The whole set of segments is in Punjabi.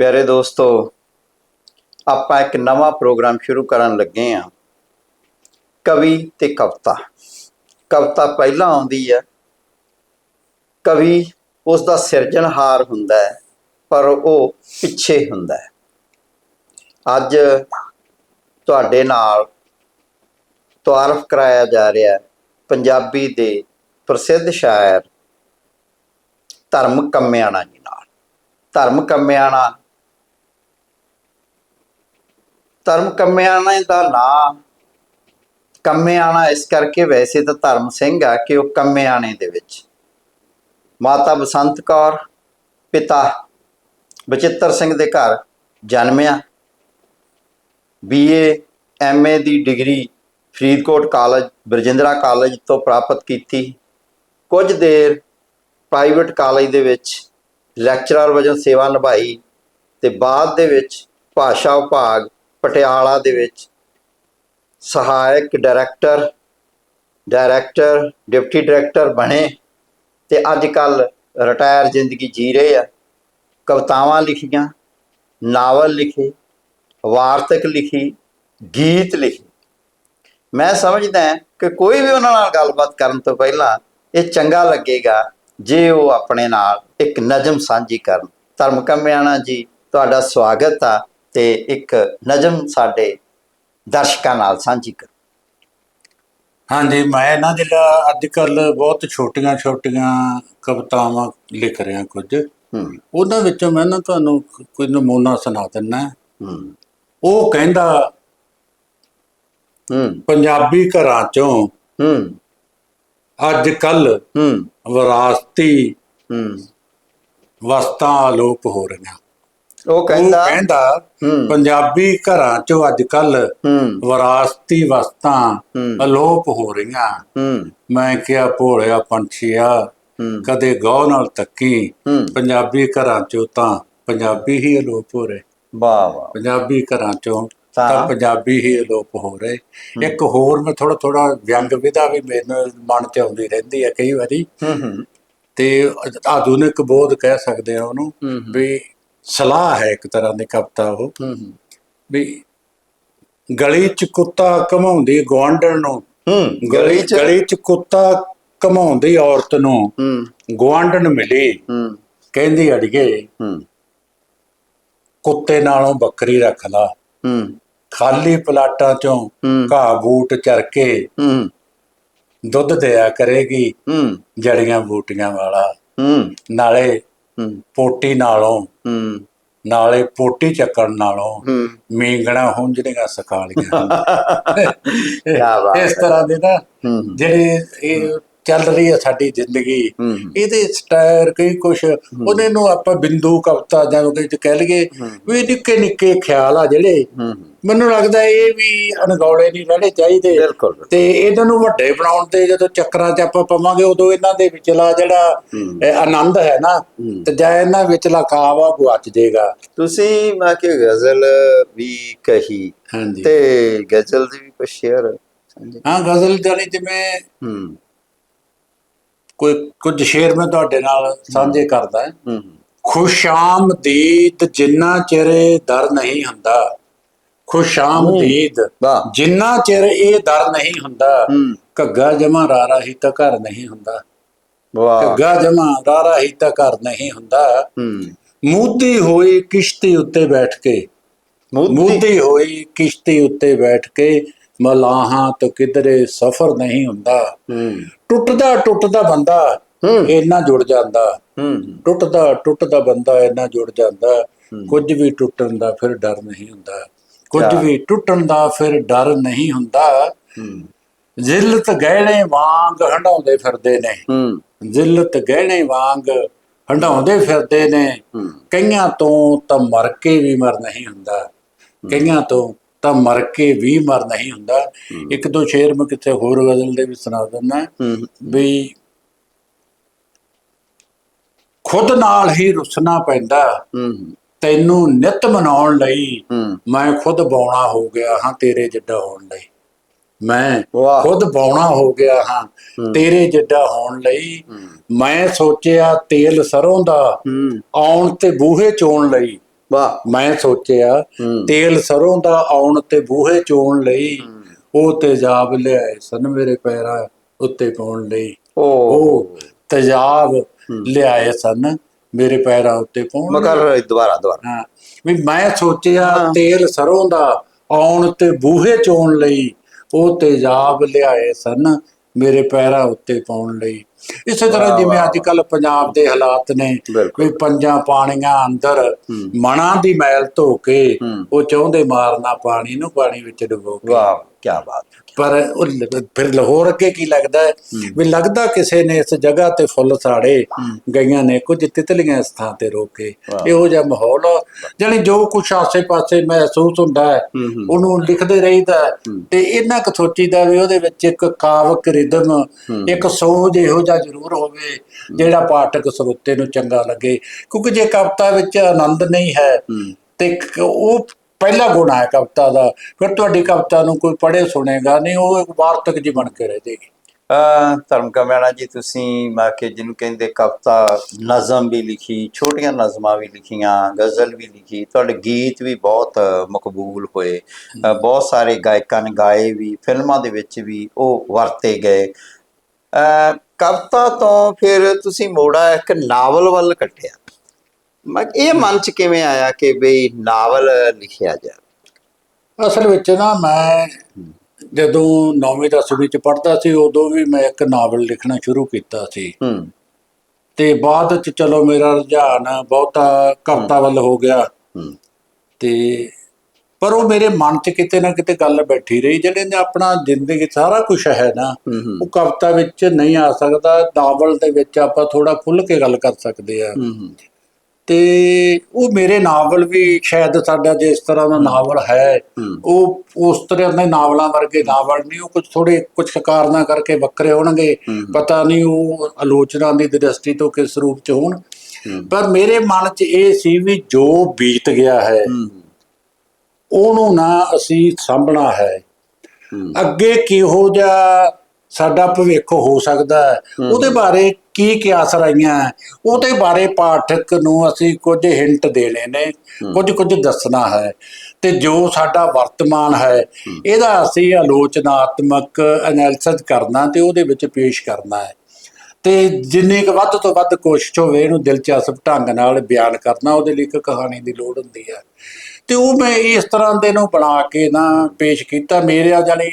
ਪਿਆਰੇ ਦੋਸਤੋ, ਆਪਾਂ ਇੱਕ ਨਵਾਂ ਪ੍ਰੋਗਰਾਮ ਸ਼ੁਰੂ ਕਰਨ ਲੱਗੇ ਹਾਂ। ਕਵੀ ਤੇ ਕਵਿਤਾ। ਕਵਿਤਾ ਪਹਿਲਾਂ ਆਉਂਦੀ ਹੈ। ਕਵੀ ਉਸ ਦਾ ਸਿਰਜਣਹਾਰ ਹੁੰਦਾ ਹੈ, ਪਰ ਉਹ ਪਿੱਛੇ ਹੁੰਦਾ ਹੈ। ਅੱਜ ਤੁਹਾਡੇ ਨਾਲ ਤਾਰਫ ਕਰਾਇਆ ਜਾ ਰਿਹਾ ਪੰਜਾਬੀ ਦੇ ਪ੍ਰਸਿੱਧ ਸ਼ਾਇਰ ਧਰਮ ਕੰਮਿਆਣਾ ਜੀ ਨਾਲ। ਧਰਮ ਕੰਮਿਆਣਾ ਧਰਮ ਕੰਮਿਆਣਾ ਦਾ ਨਾਂ। ਕੰਮਿਆਣਾ ਇਸ ਕਰਕੇ ਵੈਸੇ ਤਾਂ ਧਰਮ ਸਿੰਘ ਆ ਕਿ ਉਹ ਕੰਮਿਆਣੇ ਦੇ ਵਿੱਚ। ਮਾਤਾ ਬਸੰਤ ਕੌਰ, ਪਿਤਾ ਬਚਿੱਤਰ ਸਿੰਘ ਦੇ ਘਰ ਜਨਮਿਆ। ਬੀਏ ਐਮਏ ਦੀ degree Faridkot college, Barjindra college ਤੋਂ ਪ੍ਰਾਪਤ ਕੀਤੀ। ਕੁਝ ਦੇਰ ਪ੍ਰਾਈਵੇਟ ਕਾਲਜ ਦੇ ਵਿੱਚ ਲੈਕਚਰਰ ਵਜੋਂ ਸੇਵਾ ਨਿਭਾਈ ਤੇ ਬਾਅਦ ਦੇ ਵਿੱਚ ਭਾਸ਼ਾ ਵਿਭਾਗ ਪਟਿਆਲਾ ਦੇ ਵਿੱਚ ਸਹਾਇਕ ਡਾਇਰੈਕਟਰ ਡਾਇਰੈਕਟਰ, ਡਿਪਟੀ ਡਾਇਰੈਕਟਰ ਬਣੇ ਤੇ ਅੱਜ ਕੱਲ ਰਿਟਾਇਰ ਜ਼ਿੰਦਗੀ ਜੀ ਰਹੇ ਆ। ਕਵਿਤਾਵਾਂ ਲਿਖੀਆਂ, ਨਾਵਲ ਲਿਖੇ, ਵਾਰਤਕ ਲਿਖੀ, ਗੀਤ ਲਿਖੇ। ਮੈਂ ਸਮਝਦਾ ਕਿ ਕੋਈ ਵੀ ਉਹਨਾਂ ਨਾਲ ਗੱਲਬਾਤ ਕਰਨ ਤੋਂ ਪਹਿਲਾਂ ਇਹ ਚੰਗਾ ਲੱਗੇਗਾ ਜੇ ਉਹ ਆਪਣੇ ਨਾਲ ਇੱਕ ਨਜ਼ਮ ਸਾਂਝੀ ਕਰਨ। ਧਰਮ ਕੰਮਿਆਣਾ ਜੀ, ਤੁਹਾਡਾ ਸਵਾਗਤ ਆ। ਤੇ ਇੱਕ ਨਜ਼ਮ ਸਾਡੇ ਦਰਸ਼ਕਾਂ ਨਾਲ ਸਾਂਝੀ ਕਰੋ। ਹਾਂਜੀ ਮੈਂ ਨਾ ਜਿਹੜਾ ਅੱਜ ਕੱਲ ਬਹੁਤ ਛੋਟੀਆਂ ਛੋਟੀਆਂ ਕਵਿਤਾਵਾਂ ਲਿਖ ਰਿਹਾ ਕੁਝ ਹੂੰ। ਉਹਨਾਂ ਵਿੱਚੋਂ ਮੈਂ ਨਾ ਤੁਹਾਨੂੰ ਕੋਈ ਨਮੂਨਾ ਸੁਣਾ ਦਿੰਨਾ ਹੂੰ। ਉਹ ਕਹਿੰਦਾ ਹੂੰ। ਪੰਜਾਬੀ ਘਰਾਂ ਚੋਂ ਹੂੰ। ਅੱਜ ਕੱਲ ਹੂੰ। ਵਿਰਾਸਤੀ ਹੂੰ। ਵਸਤਾਂ ਅਲੋਪ ਹੋ ਰਹੀਆਂ। ਉਹ ਕਹਿੰਦਾ ਕਹਿੰਦਾ ਪੰਜਾਬੀ ਘਰਾਂ ਚੋਂ ਅੱਜ ਕੱਲ ਵਿਰਾਸਤੀ ਵਸਤਾਂ ਅਲੋਪ ਹੋ ਰਹੀਆਂ। ਮੈਂ ਕਿਹਾ ਭੋਲਿਆ ਪੰਛੀਆ ਕਦੇ ਗੌ ਨਾਲ ਤੱਕੀ। ਪੰਜਾਬੀ ਘਰਾਂ ਚੋਂ ਤਾਂ ਪੰਜਾਬੀ ਹੀ ਅਲੋਪ ਹੋ ਰਹੇ। ਵਾਹ ਵਾਹ। ਪੰਜਾਬੀ ਘਰਾਂ ਚੋਂ ਤਾਂ? ਪੰਜਾਬੀ ਹੀ ਅਲੋਪ ਹੋ ਰਹੇ। ਇੱਕ ਹੋਰ ਮੈਂ ਥੋੜਾ ਥੋੜਾ ਵਿਅੰਗ ਵਿਧਾ ਵੀ ਮੇਰੇ ਮਨ ਚ ਆਉਂਦੀ ਰਹਿੰਦੀ ਹੈ ਕਈ ਵਾਰੀ। ਤੇ ਆਧੁਨਿਕ ਬੋਧ ਕਹਿ ਸਕਦੇ ਆ ਉਹਨੂੰ ਵੀ ਸਲਾਹ ਹੈ ਇੱਕ ਤਰ੍ਹਾਂ ਦੀ ਕਵਿਤਾ ਉਹ। ਹੂੰ ਹੂੰ। ਵੀ ਗਲੀ ਚ ਕੁੱਤਾ ਘਮਾਉਂਦੀ ਗਵਾਂਢਣ ਨੂੰ। ਹੂੰ ਗਲੀ ਚ? ਗਲੀ ਚ ਕੁੱਤਾ ਘਮਾਉਂਦੀ ਔਰਤ ਨੂੰ। ਹੂੰ। ਗਵਾਂਢਣ ਮਿਲੀ। ਹੂੰ। ਕਹਿੰਦੀ ਅੜੀਏ ਹੂੰ। ਕੁੱਤੇ ਨਾਲੋਂ ਬੱਕਰੀ ਰੱਖ ਲਾ। ਹੂੰ। ਖਾਲੀ ਪਲਾਟਾਂ ਚੋਂ ਘਾਹ ਬੂਟ ਚਰ ਕੇ ਹੂੰ। ਦੁੱਧ ਦਿਆ ਕਰੇਗੀ ਹੂੰ। ਜੜੀਆਂ ਬੂਟੀਆਂ ਵਾਲਾ। ਹੂੰ। ਨਾਲੇ ਪੋਟੀ ਨਾਲੋਂ ਹੂੰ। ਨਾਲੇ ਪੋਟੀ ਚੱਕਣ ਨਾਲੋਂ ਹੂੰ। ਮੀਂਗਣਾ ਹੁੰਜੜੀਆਂ ਸਕਾਲੀਆਂ ਕਿਆ ਬਾਤ ਇਸ ਤਰ੍ਹਾਂ ਦੇ ਨਾ ਜਿਹੜੇ ਇਹ ਚੱਲ ਰਹੀ ਹੈ ਸਾਡੀ ਜ਼ਿੰਦਗੀ। ਇਹਦੇ ਸਟਾਇਰ ਕਈ ਕੁਛ ਉਹਨੇ ਨੂੰ ਆਪਾਂ ਬਿੰਦੂ ਕਵਿਤਾ ਜਾਂ ਕਿ ਕਹਿ ਲਈਏ ਵੀ ਨਿੱਕੇ ਨਿੱਕੇ ਖਿਆਲ ਆ ਜਿਹੜੇ। ਮੈਨੂੰ ਲੱਗਦਾ ਇਹ ਵੀ ਅਣਗੌਲੇ ਨਹੀਂ ਰਹਿਣੇ ਚਾਹੀਦੇ। ਤੇ ਇਹਨਾਂ ਨੂੰ ਵੱਡੇ ਬਣਾਉਣ ਤੇ ਜਦੋਂ ਚੱਕਰਾਂ 'ਚ ਆਪਾਂ ਪਵਾਂਗੇ ਉਦੋਂ ਇਹਨਾਂ ਦੇ ਵਿਚਲਾ ਜਿਹੜਾ ਆਨੰਦ ਹੈ ਨਾ। ਤੇ ਜਾਂ ਇਹਨਾਂ ਵਿਚਲਾ ਕਾਵਾ ਗੁਆਚ ਜਾਏਗਾ ਤੁਸੀਂ ਮੈਂ ਕਿ ਗਜ਼ਲ ਵੀ ਕਹੀ ਹਾਂਜੀ। ਤੇ ਗਜ਼ਲ ਦੀ ਵੀ ਕੁਛ ਸ਼ੇਅਰ ਹਾਂ ਗਜ਼ਲ ਜਾਨੀ ਜਿਵੇਂ ਕੋਈ ਕੁਝ ਸ਼ੇਰ ਮੈਂ ਤੁਹਾਡੇ ਨਾਲ ਸਾਂਝੇ ਕਰਦਾ ਹਾਂ। ਖੁਸ਼ਾਮਦੀਦ ਜਿੰਨਾ ਚਿਰ ਦਰ ਨਹੀਂ ਹੁੰਦਾ। ਖੁਸ਼ਾਮਦੀਦ ਜਿੰਨਾ ਚਿਰ ਇਹ ਦਰ ਨਹੀਂ ਹੁੰਦਾ ਘੱਗਾ ਜਮਾ ਰਾਰਾ ਹੀ ਤਾਂ ਘਰ ਨਹੀਂ ਹੁੰਦਾ। ਵਾਹ। ਘੱਗਾ ਜਮਾ ਰਾਰਾ ਹੀ ਤਾਂ ਘਰ ਨਹੀਂ ਹੁੰਦਾ। ਮੂਦੀ ਹੋਈ ਕਿਸ਼ਤੀ ਉੱਤੇ ਬੈਠ ਕੇ। ਮੂਦੀ ਹੋਈ ਕਿਸ਼ਤੀ ਉੱਤੇ ਬੈਠ ਕੇ। ਮਲਾਹਾਂ ਤੋਂ ਕਿਧਰੇ ਸਫ਼ਰ ਨਹੀਂ ਹੁੰਦਾ। ਟੁੱਟਦਾ ਟੁੱਟਦਾ ਬੰਦਾ ਇੰਨਾ ਜੁੜ ਜਾਂਦਾ। ਟੁੱਟਦਾ ਟੁੱਟਦਾ ਬੰਦਾ ਇੰਨਾ ਜੁੜ ਜਾਂਦਾ। ਕੁਝ ਵੀ ਟੁੱਟਣ ਦਾ ਫਿਰ ਡਰ ਨਹੀਂ ਹੁੰਦਾ। ਕੁਝ? ਵੀ ਟੁੱਟਣ ਦਾ ਫਿਰ ਡਰ ਨਹੀਂ ਹੁੰਦਾ। ਜ਼ਿਲਤ ਗਹਿਣੇ ਵਾਂਗ ਹੰਡਾਉਂਦੇ ਫਿਰਦੇ ਨੇ। ਜ਼ਿਲਤ ਗਹਿਣੇ ਵਾਂਗ ਹੰਡਾਉਂਦੇ ਫਿਰਦੇ ਨੇ। ਕਈਆਂ ਤੋਂ ਤਾਂ ਮਰ ਕੇ ਵੀ ਮਰ ਨਹੀਂ ਹੁੰਦਾ। ਕਈਆਂ ਤੋਂ ਤਾਂ ਮਰ ਕੇ ਵੀ ਮਰ ਨਹੀਂ ਹੁੰਦਾ। ਇੱਕ ਦੋ ਸ਼ੇਰ ਮੈਂ ਕਿਤੇ ਹੋਰ ਗਜ਼ਲ ਦੇ ਵੀ ਸੁਣਾ ਦਿੰਦਾ। ਵੀ ਖੁਦ ਨਾਲ ਹੀ ਰੁੱਸਣਾ ਪੈਂਦਾ। ਤੈਨੂੰ ਨਿਤ ਮਨਾਉਣ ਲਈ ਮੈਂ ਖੁਦ ਬੌਣਾ ਹੋ ਗਿਆ ਹਾਂ ਤੇਰੇ ਜਿੱਡਾ ਹੋਣ ਲਈ। ਮੈਂ ਖੁਦ ਬੌਣਾ ਹੋ ਗਿਆ ਹਾਂ ਤੇਰੇ ਜਿੱਡਾ ਹੋਣ ਲਈ। ਮੈਂ ਸੋਚਿਆ ਤੇਲ ਸਰੋਂ ਦਾ ਆਉਣ ਤੇ ਬੂਹੇ ਚੋਣ ਲਈ। ਵਾਹ ਮੈਂ ਸੋਚਿਆ ਤੇਲ ਸਰੋਂ ਦਾ ਆਉਣ ਤੇ ਬੂਹੇ ਚੋਣ ਲਈ ਉਹ ਤੇਜ਼ਾਬ ਲਿਆਏ ਸਨ ਮੇਰੇ ਪੈਰਾਂ ਉੱਤੇ ਪਾਉਣ ਲਈ। ਉਹ ਤੇਜ਼ਾਬ ਲਿਆਏ ਸਨ ਮੇਰੇ ਪੈਰਾਂ ਉੱਤੇ ਪਾਉਣ ਮਗਰ ਦੁਬਾਰਾ ਦੁਬਾਰਾ। ਹਾਂ ਵੀ ਮੈਂ ਸੋਚਿਆ। ਤੇਲ ਸਰੋਂ ਦਾ ਆਉਣ ਤੇ ਬੂਹੇ ਚੋਣ ਲਈ ਉਹ ਤੇਜ਼ਾਬ ਲਿਆਏ ਸਨ ਮੇਰੇ ਪੈਰਾਂ ਉੱਤੇ ਪਾਉਣ ਲਈ। ਇਸੇ ਤਰ੍ਹਾਂ ਜਿਵੇਂ ਅੱਜ ਕੱਲ ਪੰਜਾਬ ਦੇ ਹਾਲਾਤ ਨੇ। ਵੀ ਪੰਜਾਂ ਪਾਣੀਆਂ ਅੰਦਰ। ਮਣਾ ਦੀ ਮੈਲ ਧੋ ਕੇ। ਉਹ ਚਾਹੁੰਦੇ ਮਾਰਨਾ ਪਾਣੀ ਨੂੰ ਪਾਣੀ ਵਿੱਚ ਡੁਬੋ ਕੇ ਵਾਹ ਕੀ ਬਾਤ ਪਰ ਫਿਰ ਲਾਹੌਰ ਅੱਗੇ ਕੀ ਲੱਗਦਾ ਹੈ ਵੀ ਲੱਗਦਾ ਕਿਸੇ ਨੇ ਇਸ ਜਗ੍ਹਾ ਤੇ ਫੁੱਲ ਸਾੜੇ ਗਈਆਂ ਨੇ ਕੁਝ ਤਿਤਲੀਆਂ ਇਸ ਥਾਂ ਤੇ ਰੋਕੇ। ਇਹੋ ਜਿਹਾ ਮਾਹੌਲ ਜਾਨੀ ਜੋ ਕੁਛ ਆਸੇ-ਪਾਸੇ ਮਹਿਸੂਸ ਹੁੰਦਾ ਹੈ। ਉਹਨੂੰ ਲਿਖਦੇ ਰਹੀਦਾ। ਤੇ ਇਹਨਾਂ ਕੁ ਸੋਚੀਦਾ ਵੀ ਉਹਦੇ ਵਿੱਚ ਇੱਕ ਕਾਵਕ ਰਿਦਮ ਇੱਕ ਸੋਝ ਇਹੋ ਜਿਹਾ ਜ਼ਰੂਰ ਹੋਵੇ ਜਿਹੜਾ ਪਾਠਕ ਸਰੋਤੇ ਨੂੰ ਚੰਗਾ ਲੱਗੇ। ਕਿਉਂਕਿ ਜੇ ਕਵਿਤਾ ਵਿੱਚ ਆਨੰਦ ਨਹੀਂ ਹੈ ਤੇ ਉਹ ਪਹਿਲਾ ਗੁਣ ਹੈ ਕਵਿਤਾ ਦਾ। ਫਿਰ ਤੁਹਾਡੀ ਕਵਿਤਾ ਨੂੰ ਕੋਈ ਪੜ੍ਹੇ ਸੁਣੇਗਾ ਨਹੀਂ ਉਹ ਇੱਕ ਵਾਰਤਕ ਜੀ ਬਣ ਕੇ ਰਹਿ ਜਾਏਗੀ ਧਰਮ ਕਮਿਆਣਾ ਜੀ ਤੁਸੀਂ ਮੈਂ ਕਿ ਜਿਹਨੂੰ ਕਹਿੰਦੇ ਕਵਿਤਾ ਨਜ਼ਮ ਵੀ ਲਿਖੀ ਛੋਟੀਆਂ ਨਜ਼ਮਾਂ ਵੀ ਲਿਖੀਆਂ ਗਜ਼ਲ ਵੀ ਲਿਖੀ ਤੁਹਾਡੇ ਗੀਤ ਵੀ ਬਹੁਤ ਮਕਬੂਲ ਹੋਏ। ਬਹੁਤ ਸਾਰੇ ਗਾਇਕਾਂ ਨੇ ਗਾਏ ਵੀ ਫਿਲਮਾਂ ਦੇ ਵਿੱਚ ਵੀ ਉਹ ਵਰਤੇ ਗਏ। ਕਵਿਤਾ ਤੋਂ ਫਿਰ ਤੁਸੀਂ ਮੋੜਾ ਇੱਕ ਨਾਵਲ ਵੱਲ ਕੱਟਿਆ ਮੈਂ ਇਹ ਮਨ ਚ ਕਿਵੇਂ ਆਇਆ ਕਿ ਬਈ ਨਾਵਲ ਲਿਖਿਆ ਜਾ ਅਸਲ ਵਿੱਚ ਨਾ ਮੈਂ ਜਦੋਂ 9ਵੀਂ 10ਵੀਂ ਚ ਪੜ੍ਹਦਾ ਸੀ ਉਦੋਂ ਵੀ ਮੈਂ ਇੱਕ ਨਾਵਲ ਲਿਖਣਾ ਸ਼ੁਰੂ ਕੀਤਾ ਸੀ। ਹੂੰ। ਤੇ ਬਾਅਦ ਚ ਚਲੋ ਮੇਰਾ ਰੁਝਾਨ ਬਹੁਤਾ ਕਵਿਤਾ ਵੱਲ ਹੋ ਗਿਆ। ਹੂੰ। ਤੇ ਪਰ ਉਹ ਮੇਰੇ ਮਨ 'ਚ ਕਿਤੇ ਨਾ ਕਿਤੇ ਗੱਲ ਬੈਠੀ ਰਹੀ ਜਿਹੜੇ ਨੇ ਆਪਣਾ ਜ਼ਿੰਦਗੀ ਸਾਰਾ ਕੁਝ ਹੈ ਨਾ ਉਹ ਕਵਿਤਾ ਵਿੱਚ ਨਹੀਂ ਆ ਸਕਦਾ ਨਾਵਲ ਦੇ ਵਿੱਚ ਆਪਾਂ ਥੋੜਾ ਖੁੱਲ ਕੇ ਗੱਲ ਕਰ ਸਕਦੇ ਆ ਤੇ ਉਹ ਮੇਰੇ ਨਾਵਲ ਵੀ ਸ਼ਾਇਦ ਸਾਡਾ ਜੇ ਇਸ ਤਰ੍ਹਾਂ ਦਾ ਨਾਵਲ ਹੈ। ਉਹ ਉਸ ਤਰ੍ਹਾਂ ਦੇ ਨਾਵਲਾਂ ਵਰਗੇ ਨਾਵਲ ਨਹੀਂ ਉਹ ਕੁਝ ਥੋੜੇ ਕੁਝ ਕਾਰਨਾਂ ਕਰਕੇ ਵੱਖਰੇ ਹੋਣਗੇ। ਪਤਾ ਨਹੀਂ ਉਹ ਆਲੋਚਨਾ ਦੀ ਦ੍ਰਿਸ਼ਟੀ ਤੋਂ ਕਿਸ ਰੂਪ 'ਚ ਹੋਣ। ਪਰ ਮੇਰੇ ਮਨ 'ਚ ਇਹ ਸੀ ਵੀ ਜੋ ਬੀਤ ਗਿਆ ਹੂੰ ਉਹਨੂੰ ਨਾ ਅਸੀਂ ਸਾਂਭਣਾ ਹੈ। ਅੱਗੇ ਕਿਹੋ ਜਿਹਾ ਸਾਡਾ ਭਵਿੱਖ ਹੋ ਸਕਦਾ ਹੈ ਉਹਦੇ ਬਾਰੇ ਕੀ ਕਿਆਸ ਹੈ, ਉਹਦੇ ਬਾਰੇ ਪਾਠਕ ਨੂੰ ਅਸੀਂ ਕੁਝ ਹਿੰਟ ਦੇਣੇ ਨੇ ਕੁਝ ਕੁਝ ਦੱਸਣਾ ਹੈ। ਤੇ ਜੋ ਸਾਡਾ ਵਰਤਮਾਨ ਹੈ ਇਹਦਾ ਅਸੀਂ ਆਲੋਚਨਾਤਮਕ ਐਨਾਲਿਸਿਸ ਕਰਨਾ ਤੇ ਉਹਦੇ ਵਿੱਚ ਪੇਸ਼ ਕਰਨਾ ਹੈ। ਤੇ ਜਿੰਨੀ ਕੁ ਵੱਧ ਤੋਂ ਵੱਧ ਕੋਸ਼ਿਸ਼ ਹੋਵੇ ਇਹਨੂੰ ਦਿਲਚਸਪ ਢੰਗ ਨਾਲ ਬਿਆਨ ਕਰਨਾ ਉਹਦੇ ਲਈ ਇੱਕ ਕਹਾਣੀ ਦੀ ਲੋੜ ਹੁੰਦੀ ਹੈ। ਤੇ ਉਹ ਮੈਂ ਇਸ ਤਰ੍ਹਾਂ ਦੇ ਨੂੰ ਬਣਾ ਕੇ ਨਾ ਪੇਸ਼ ਕੀਤਾ। ਮੇਰੇ ਆ ਜਾਣੀ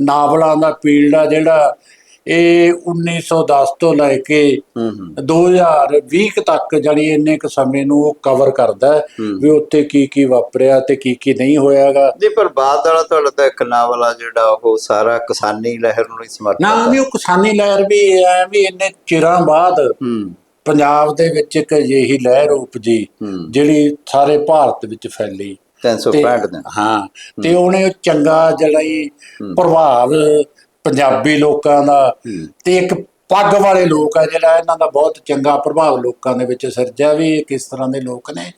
ਨਾਵਲਾਂ ਦਾ ਫੀਲਡ ਆ ਜਿਹੜਾ ਇਹ 1910 ਤੋਂ ਲੈ ਕੇ ਹੂੰ ਹੂੰ। 2020 ਕੁ ਤੱਕ ਜਾਣੀ ਇੰਨੇ ਕੁ ਸਮੇਂ ਨੂੰ ਉਹ ਕਵਰ ਕਰਦਾ ਵੀ ਉੱਤੇ ਕੀ ਕੀ ਵਾਪਰਿਆ ਤੇ ਕੀ ਕੀ ਨਹੀਂ ਹੋਇਆਗਾ। ਜੀ ਪਰ ਬਾਅਦ ਵਾਲਾ ਤੁਹਾਡਾ ਤਾਂ ਇੱਕ ਨਾਵਲ ਆ ਜਿਹੜਾ ਉਹ ਸਾਰਾ ਕਿਸਾਨੀ ਲਹਿਰ ਨੂੰ ਹੀ ਸਮਰਪਿਤ ਨਾ। ਵੀ ਉਹ ਕਿਸਾਨੀ ਲਹਿਰ ਵੀ ਐ ਵੀ ਇੰਨੇ ਚਿਰਾਂ ਬਾਅਦ ਪੰਜਾਬ ਦੇ ਵਿੱਚ ਇੱਕ ਅਜਿਹੀ ਲਹਿਰ ਉਪਜੀ ਜਿਹੜੀ ਸਾਰੇ ਭਾਰਤ ਵਿੱਚ ਫੈਲੀ। 365 ਦਿਨ। ਹਾਂ ਤੇ ਉਹਨੇ ਉਹ ਚੰਗਾ ਜਿਹੜਾ ਹੀ। ਪ੍ਰਭਾਵ ਪੰਜਾਬੀ ਲੋਕਾਂ ਦਾ। ਤੇ ਇੱਕ ਪੱਗ ਵਾਲੇ ਲੋਕ ਆ ਜਿਹੜਾ ਇਹਨਾਂ ਦਾ ਬਹੁਤ ਚੰਗਾ ਪ੍ਰਭਾਵ ਲੋਕਾਂ ਦੇ ਵਿੱਚ ਸਿਰਜਿਆ ਵੀ ਕਿਸ ਤਰ੍ਹਾਂ ਦੇ ਲੋਕ ਨੇ।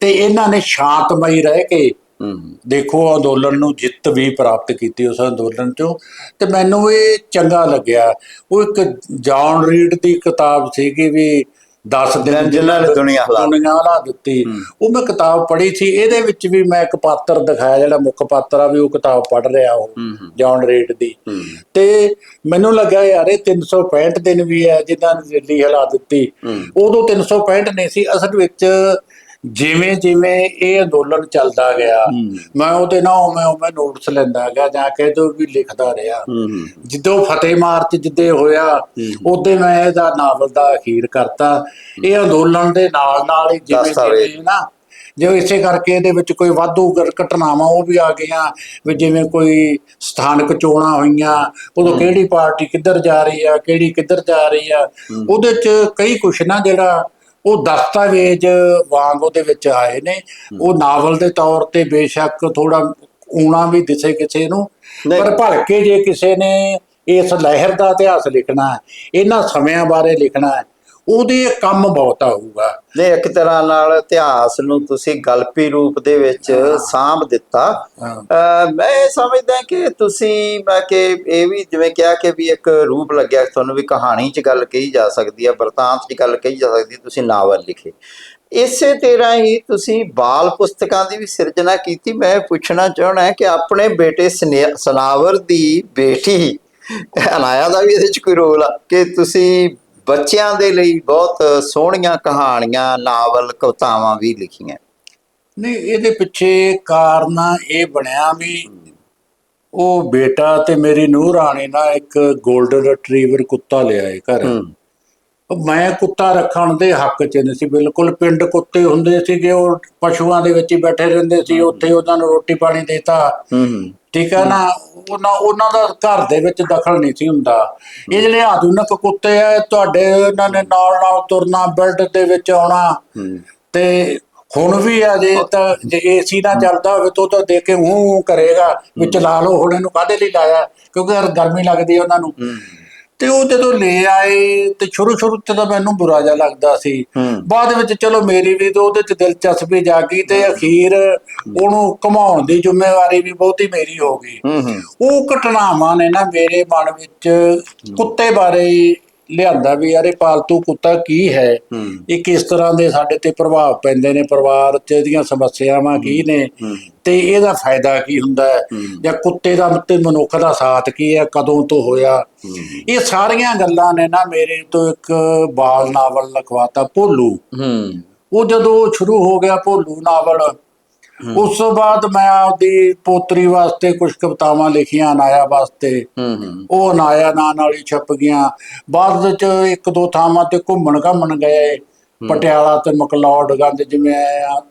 ਤੇ ਇਹਨਾਂ ਨੇ ਸ਼ਾਂਤਮਈ ਰਹਿ ਕੇ ਦੇਖੋ ਅੰਦੋਲਨ ਨੂੰ ਜਿੱਤ ਵੀ ਪ੍ਰਾਪਤ ਕੀਤੀ ਉਸ ਅੰਦੋਲਨ ਚੋਂ ਤੇ ਮੈਨੂੰ ਇਹ ਚੰਗਾ ਲੱਗਿਆ। ਉਹ ਇੱਕ ਜੌਨ ਰੀਡ ਦੀ ਕਿਤਾਬ ਸੀਗੀ ਵੀ 10 ਦਿਨ ਜਿਨ੍ਹਾਂ ਨੇ ਦੁਨੀਆ ਹਿਲਾ ਦਿੱਤੀ। ਉਹ ਮੈਂ ਕਿਤਾਬ ਪੜ੍ਹੀ ਸੀ। ਇਹਦੇ ਵਿੱਚ ਵੀ ਮੈਂ ਇੱਕ ਪਾਤਰ ਦਿਖਾਇਆ ਜਿਹੜਾ ਮੁੱਖ ਪਾਤਰ ਆ ਵੀ ਉਹ ਕਿਤਾਬ ਪੜ੍ਹ ਰਿਹਾ ਉਹ ਜੌਨ ਰੀਡ ਦੀ। ਤੇ ਮੈਨੂੰ ਲੱਗਾ ਯਾਰ ਇਹ 365 ਦਿਨ ਵੀ ਹੈ ਜਿੱਦਾਂ ਦਿੱਲੀ ਹਿਲਾ ਦਿੱਤੀ। ਉਦੋਂ 365 ਨਹੀਂ ਸੀ। ਅਸਲ ਵਿੱਚ ਜਿਵੇਂ ਜਿਵੇਂ ਇਹ ਅੰਦੋਲਨ ਚੱਲਦਾ ਗਿਆ ਮੈਂ ਉਹਦੇ ਨਾਲ ਉਵੇਂ ਉਵੇਂ ਨੋਟਸ ਲੈਂਦਾ ਗਿਆ ਜਾਂ ਕਹਿ ਦੋ ਵੀ ਲਿਖਦਾ ਰਿਹਾ। ਜਿੱਦੋਂ ਫਤਿਹ ਮਾਰਚ ਜਿੱਦੇ ਹੋਇਆ ਉਦੋਂ ਮੈਂ ਇਹਦਾ ਨਾਵਲ ਦਾ ਅਖੀਰ ਕਰਤਾ। ਇਹ ਅੰਦੋਲਨ ਦੇ ਨਾਲ ਨਾਲ ਹੀ ਜਿਵੇਂ। ਜਿਵੇਂ ਨਾ ਜੋ ਇਸੇ ਕਰਕੇ ਇਹਦੇ ਵਿੱਚ ਕੋਈ ਵਾਧੂ ਘਟਨਾਵਾਂ ਉਹ ਵੀ ਆ ਗਈਆਂ ਵੀ ਜਿਵੇਂ ਕੋਈ ਸਥਾਨਕ ਚੋਣਾਂ ਹੋਈਆਂ ਉਦੋਂ ਕਿਹੜੀ ਪਾਰਟੀ ਕਿੱਧਰ ਜਾ ਰਹੀ ਆ ਕਿਹੜੀ ਕਿੱਧਰ ਜਾ ਰਹੀ ਆ ਉਹਦੇ ਚ ਕਈ ਕੁਛ ਨਾ ਜਿਹੜਾ ਉਹ ਦਸਤਾਵੇਜ਼ ਵਾਂਗ ਉਹਦੇ ਵਿੱਚ ਆਏ ਨੇ। ਉਹ ਨਾਵਲ ਦੇ ਤੌਰ ਤੇ ਬੇਸ਼ੱਕ ਥੋੜਾ ਊਣਾ ਵੀ ਦਿਸੇ ਕਿਸੇ ਨੂੰ। ਪਰ ਭਲਕੇ ਜੇ ਕਿਸੇ ਨੇ ਇਸ ਲਹਿਰ ਦਾ ਇਤਿਹਾਸ ਲਿਖਣਾ ਹੈ ਇਹਨਾਂ ਸਮਿਆਂ ਬਾਰੇ ਲਿਖਣਾ ਹੈ ਉਹਦੇ ਕੰਮ ਬਹੁਤ ਆਊਗਾ। ਨੇ ਇੱਕ ਤਰ੍ਹਾਂ ਨਾਲ ਇਤਿਹਾਸ ਨੂੰ ਤੁਸੀਂ ਗਲਪੀ ਰੂਪ ਦੇ ਵਿੱਚ ਸਾਂਭ ਦਿੱਤਾ। ਅਹ ਮੈਂ ਇਹ ਸਮਝਦਾ ਕਿ ਤੁਸੀਂ ਮੈਂ ਕਿ ਇਹ ਵੀ ਜਿਵੇਂ ਕਿਹਾ ਕਿ ਵੀ ਇੱਕ ਰੂਪ ਲੱਗਿਆ ਤੁਹਾਨੂੰ ਵੀ ਕਹਾਣੀ 'ਚ ਗੱਲ ਕਹੀ ਜਾ ਸਕਦੀ ਹੈ ਵਰਤਾਂਤ 'ਚ ਗੱਲ ਕਹੀ ਜਾ ਸਕਦੀ ਹੈ ਤੁਸੀਂ ਨਾਵਲ ਲਿਖੇ। ਇਸੇ ਤਰ੍ਹਾਂ ਹੀ ਤੁਸੀਂ ਬਾਲ ਪੁਸਤਕਾਂ ਦੀ ਵੀ ਸਿਰਜਣਾ ਕੀਤੀ। ਮੈਂ ਪੁੱਛਣਾ ਚਾਹਣਾ ਕਿ ਆਪਣੇ ਬੇਟੇ ਸਨੇ- ਸਨਾਵਰ ਦੀ ਬੇਟੀ ਅਨਾਇਆ ਦਾ ਵੀ ਇਹਦੇ ਚ ਕੋਈ ਰੋਲ ਆ ਕਿ ਤੁਸੀਂ ਬੱਚਿਆਂ ਦੇ ਲਈ ਬਹੁਤ ਸੋਹਣੀਆਂ ਕਹਾਣੀਆਂ ਨਾਵਲ ਕਵਿਤਾਵਾਂ ਵੀ ਲਿਖੀਆਂ। ਨਹੀਂ ਇਹਦੇ ਪਿੱਛੇ ਕਾਰਨ ਇਹ ਬਣਿਆ ਵੀ ਉਹ ਬੇਟਾ ਤੇ ਮੇਰੀ ਨੂੰਹ ਰਾਣੀ ਨਾ ਇੱਕ 골ਡਨ ਰਿਟਰੀਵਰ ਕੁੱਤਾ ਲਿਆਏ ਘਰ। ਮੈਂ ਕੁੱਤਾ ਰੱਖਣ ਦੇ ਹੱਕ 'ਚ ਨਹੀਂ ਸੀ। ਬਿਲਕੁਲ ਪਿੰਡ ਕੁੱਤੇ ਹੁੰਦੇ ਸੀਗੇ ਉਹ ਪਸ਼ੂਆਂ ਦੇ ਵਿੱਚ ਹੀ ਬੈਠੇ ਰਹਿੰਦੇ ਸੀ। ਉੱਥੇ ਉਹਨਾਂ ਨੂੰ ਰੋਟੀ ਪਾਣੀ ਦੇਤਾ। ਹੂੰ ਠੀਕ ਹੈ ਨਾ? ਉਹਨਾਂ ਉਹਨਾਂ ਦਾ ਘਰ ਦੇ ਵਿੱਚ ਦਖਲ ਨਹੀਂ ਸੀ ਹੁੰਦਾ। ਇਹ ਜਿਹੜੇ ਆਧੁਨਿਕ ਕੁੱਤੇ ਆ ਤੁਹਾਡੇ ਉਹਨਾਂ ਨੇ ਨਾਲ ਨਾਲ ਤੁਰਨਾ ਬੈਲਟ ਦੇ ਵਿੱਚ ਆਉਣਾ। ਤੇ ਹੁਣ ਵੀ ਆ ਜੇ ਤਾਂ ਜੇ ਏਸੀ ਨਾ ਚੱਲਦਾ ਹੋਵੇ ਤਾਂ ਉਹ ਤਾਂ ਦੇਖ ਕੇ ਹੂੰ ਕਰੇਗਾ। ਵੀ ਚਲਾ ਲਓ ਹੁਣ ਇਹਨੂੰ ਕਾਹਦੇ ਲਈ ਲਾਇਆ? ਕਿਉਂਕਿ ਗਰਮੀ ਲੱਗਦੀ ਹੈ ਉਹਨਾਂ ਨੂੰ। ਤੇ ਉਹ ਜਦੋਂ ਲੈ ਆਏ ਤੇ ਸ਼ੁਰੂ ਸ਼ੁਰੂ ਤੇ ਤਾਂ ਮੈਨੂੰ ਬੁਰਾ ਜਿਹਾ ਲੱਗਦਾ ਸੀ। ਬਾਅਦ ਵਿੱਚ ਚਲੋ ਮੇਰੀ ਵੀ ਤਾਂ ਉਹਦੇ ਚ ਦਿਲਚਸਪੀ ਜਾਗੀ ਤੇ ਅਖੀਰ ਉਹਨੂੰ ਘਮਾਉਣ ਦੀ ਜ਼ਿੰਮੇਵਾਰੀ ਵੀ ਬਹੁਤੀ ਮੇਰੀ ਹੋ ਗਈ। ਉਹ ਘਟਨਾਵਾਂ ਨੇ ਨਾ ਮੇਰੇ ਮਨ ਵਿੱਚ ਕੁੱਤੇ ਬਾਰੇ ਲਿਆਂਦਾ ਵੀ ਯਾਰ ਇਹ ਪਾਲਤੂ ਕੁੱਤਾ ਕੀ ਹੈ? ਇਹ ਕਿਸ ਤਰ੍ਹਾਂ ਦੇ ਸਾਡੇ ਤੇ ਪ੍ਰਭਾਵ ਪੈਂਦੇ ਨੇ? ਪਰਿਵਾਰ ਚ ਇਹਦੀਆਂ ਸਮੱਸਿਆਵਾਂ ਕੀ ਨੇ? ਤੇ ਇਹਦਾ ਫਾਇਦਾ ਕੀ ਹੁੰਦਾ ਹੈ। ਜਾਂ ਕੁੱਤੇ ਦਾ ਤੇ ਮਨੁੱਖ ਦਾ ਸਾਥ ਕੀ ਹੈ? ਕਦੋਂ ਤੋਂ ਹੋਇਆ? ਇਹ ਸਾਰੀਆਂ ਗੱਲਾਂ ਨੇ ਨਾ ਮੇਰੇ ਤੋਂ ਇੱਕ ਬਾਲ ਨਾਵਲ ਲਿਖਵਾਤਾ ਭੋਲੂ। ਉਹ ਜਦੋਂ ਸ਼ੁਰੂ ਹੋ ਗਿਆ ਭੋਲੂ ਨਾਵਲ ਉਸ ਤੋਂ ਬਾਅਦ ਮੈਂ ਆਪਦੀ ਪੋਤਰੀ ਵਾਸਤੇ ਕੁਝ ਕਵਿਤਾਵਾਂ ਲਿਖੀਆਂ ਅਨਾਇਆ ਵਾਸਤੇ। ਉਹ ਅਨਾਇਆ ਨਾਂ ਨਾਲ ਹੀ ਛਪ ਗਈਆਂ। ਬਾਅਦ ਵਿੱਚ ਇੱਕ ਦੋ ਥਾਵਾਂ ਤੇ ਘੁੰਮਣ ਘਾਮਣ ਗਏ ਪਟਿਆਲਾ ਤੇ ਮਕਲੌਡਗੰਜ ਜਿਵੇਂ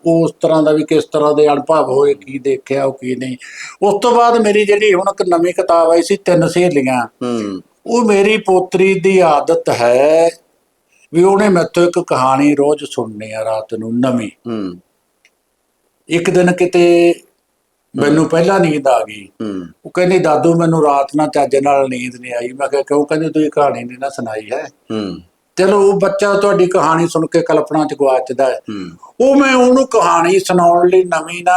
ਉਸ ਤਰ੍ਹਾਂ ਦਾ ਵੀ ਕਿਸ ਤਰ੍ਹਾਂ ਦੇ ਅਨੁਭਵ ਹੋਏ ਕੀ ਦੇਖਿਆ ਉਹ ਕੀ ਨਹੀਂ। ਉਸ ਤੋਂ ਬਾਅਦ ਮੇਰੀ ਜਿਹੜੀ ਹੁਣ ਇੱਕ ਨਵੀਂ ਕਿਤਾਬ ਆਈ ਸੀ ਤਿੰਨ ਸਹੇਲੀਆਂ। ਉਹ ਮੇਰੀ ਪੋਤਰੀ ਦੀ ਆਦਤ ਹੈ ਵੀ ਉਹਨੇ ਮੈਥੋਂ ਇੱਕ ਕਹਾਣੀ ਰੋਜ਼ ਸੁਣਨੀ ਆ ਰਾਤ ਨੂੰ ਨਵੀਂ। ਇੱਕ ਦਿਨ ਕਿਤੇ ਮੈਨੂੰ ਪਹਿਲਾਂ ਨੀਂਦ ਆ ਗਈ। ਉਹ ਕਹਿੰਦੀ ਦਾਦੂ ਮੈਨੂੰ ਰਾਤ ਨਾਲ ਚੱਜ ਨਾਲ ਨੀਂਦ ਨਹੀਂ ਆਈ। ਮੈਂ ਕਿਹਾ ਕਿਉਂ? ਕਹਿੰਦੀ ਤੁਸੀਂ ਕਹਾਣੀ ਨਹੀਂ ਨਾ ਸੁਣਾਈ ਹੈ। ਚਲੋ ਉਹ ਬੱਚਾ ਤੁਹਾਡੀ ਕਹਾਣੀ ਸੁਣ ਕੇ ਕਲਪਨਾ ਚ ਗਵਾਚਦਾ ਹੈ। ਉਹ ਮੈਂ ਉਹਨੂੰ ਕਹਾਣੀ ਸੁਣਾਉਣ ਲਈ ਨਵੀਂ ਨਾ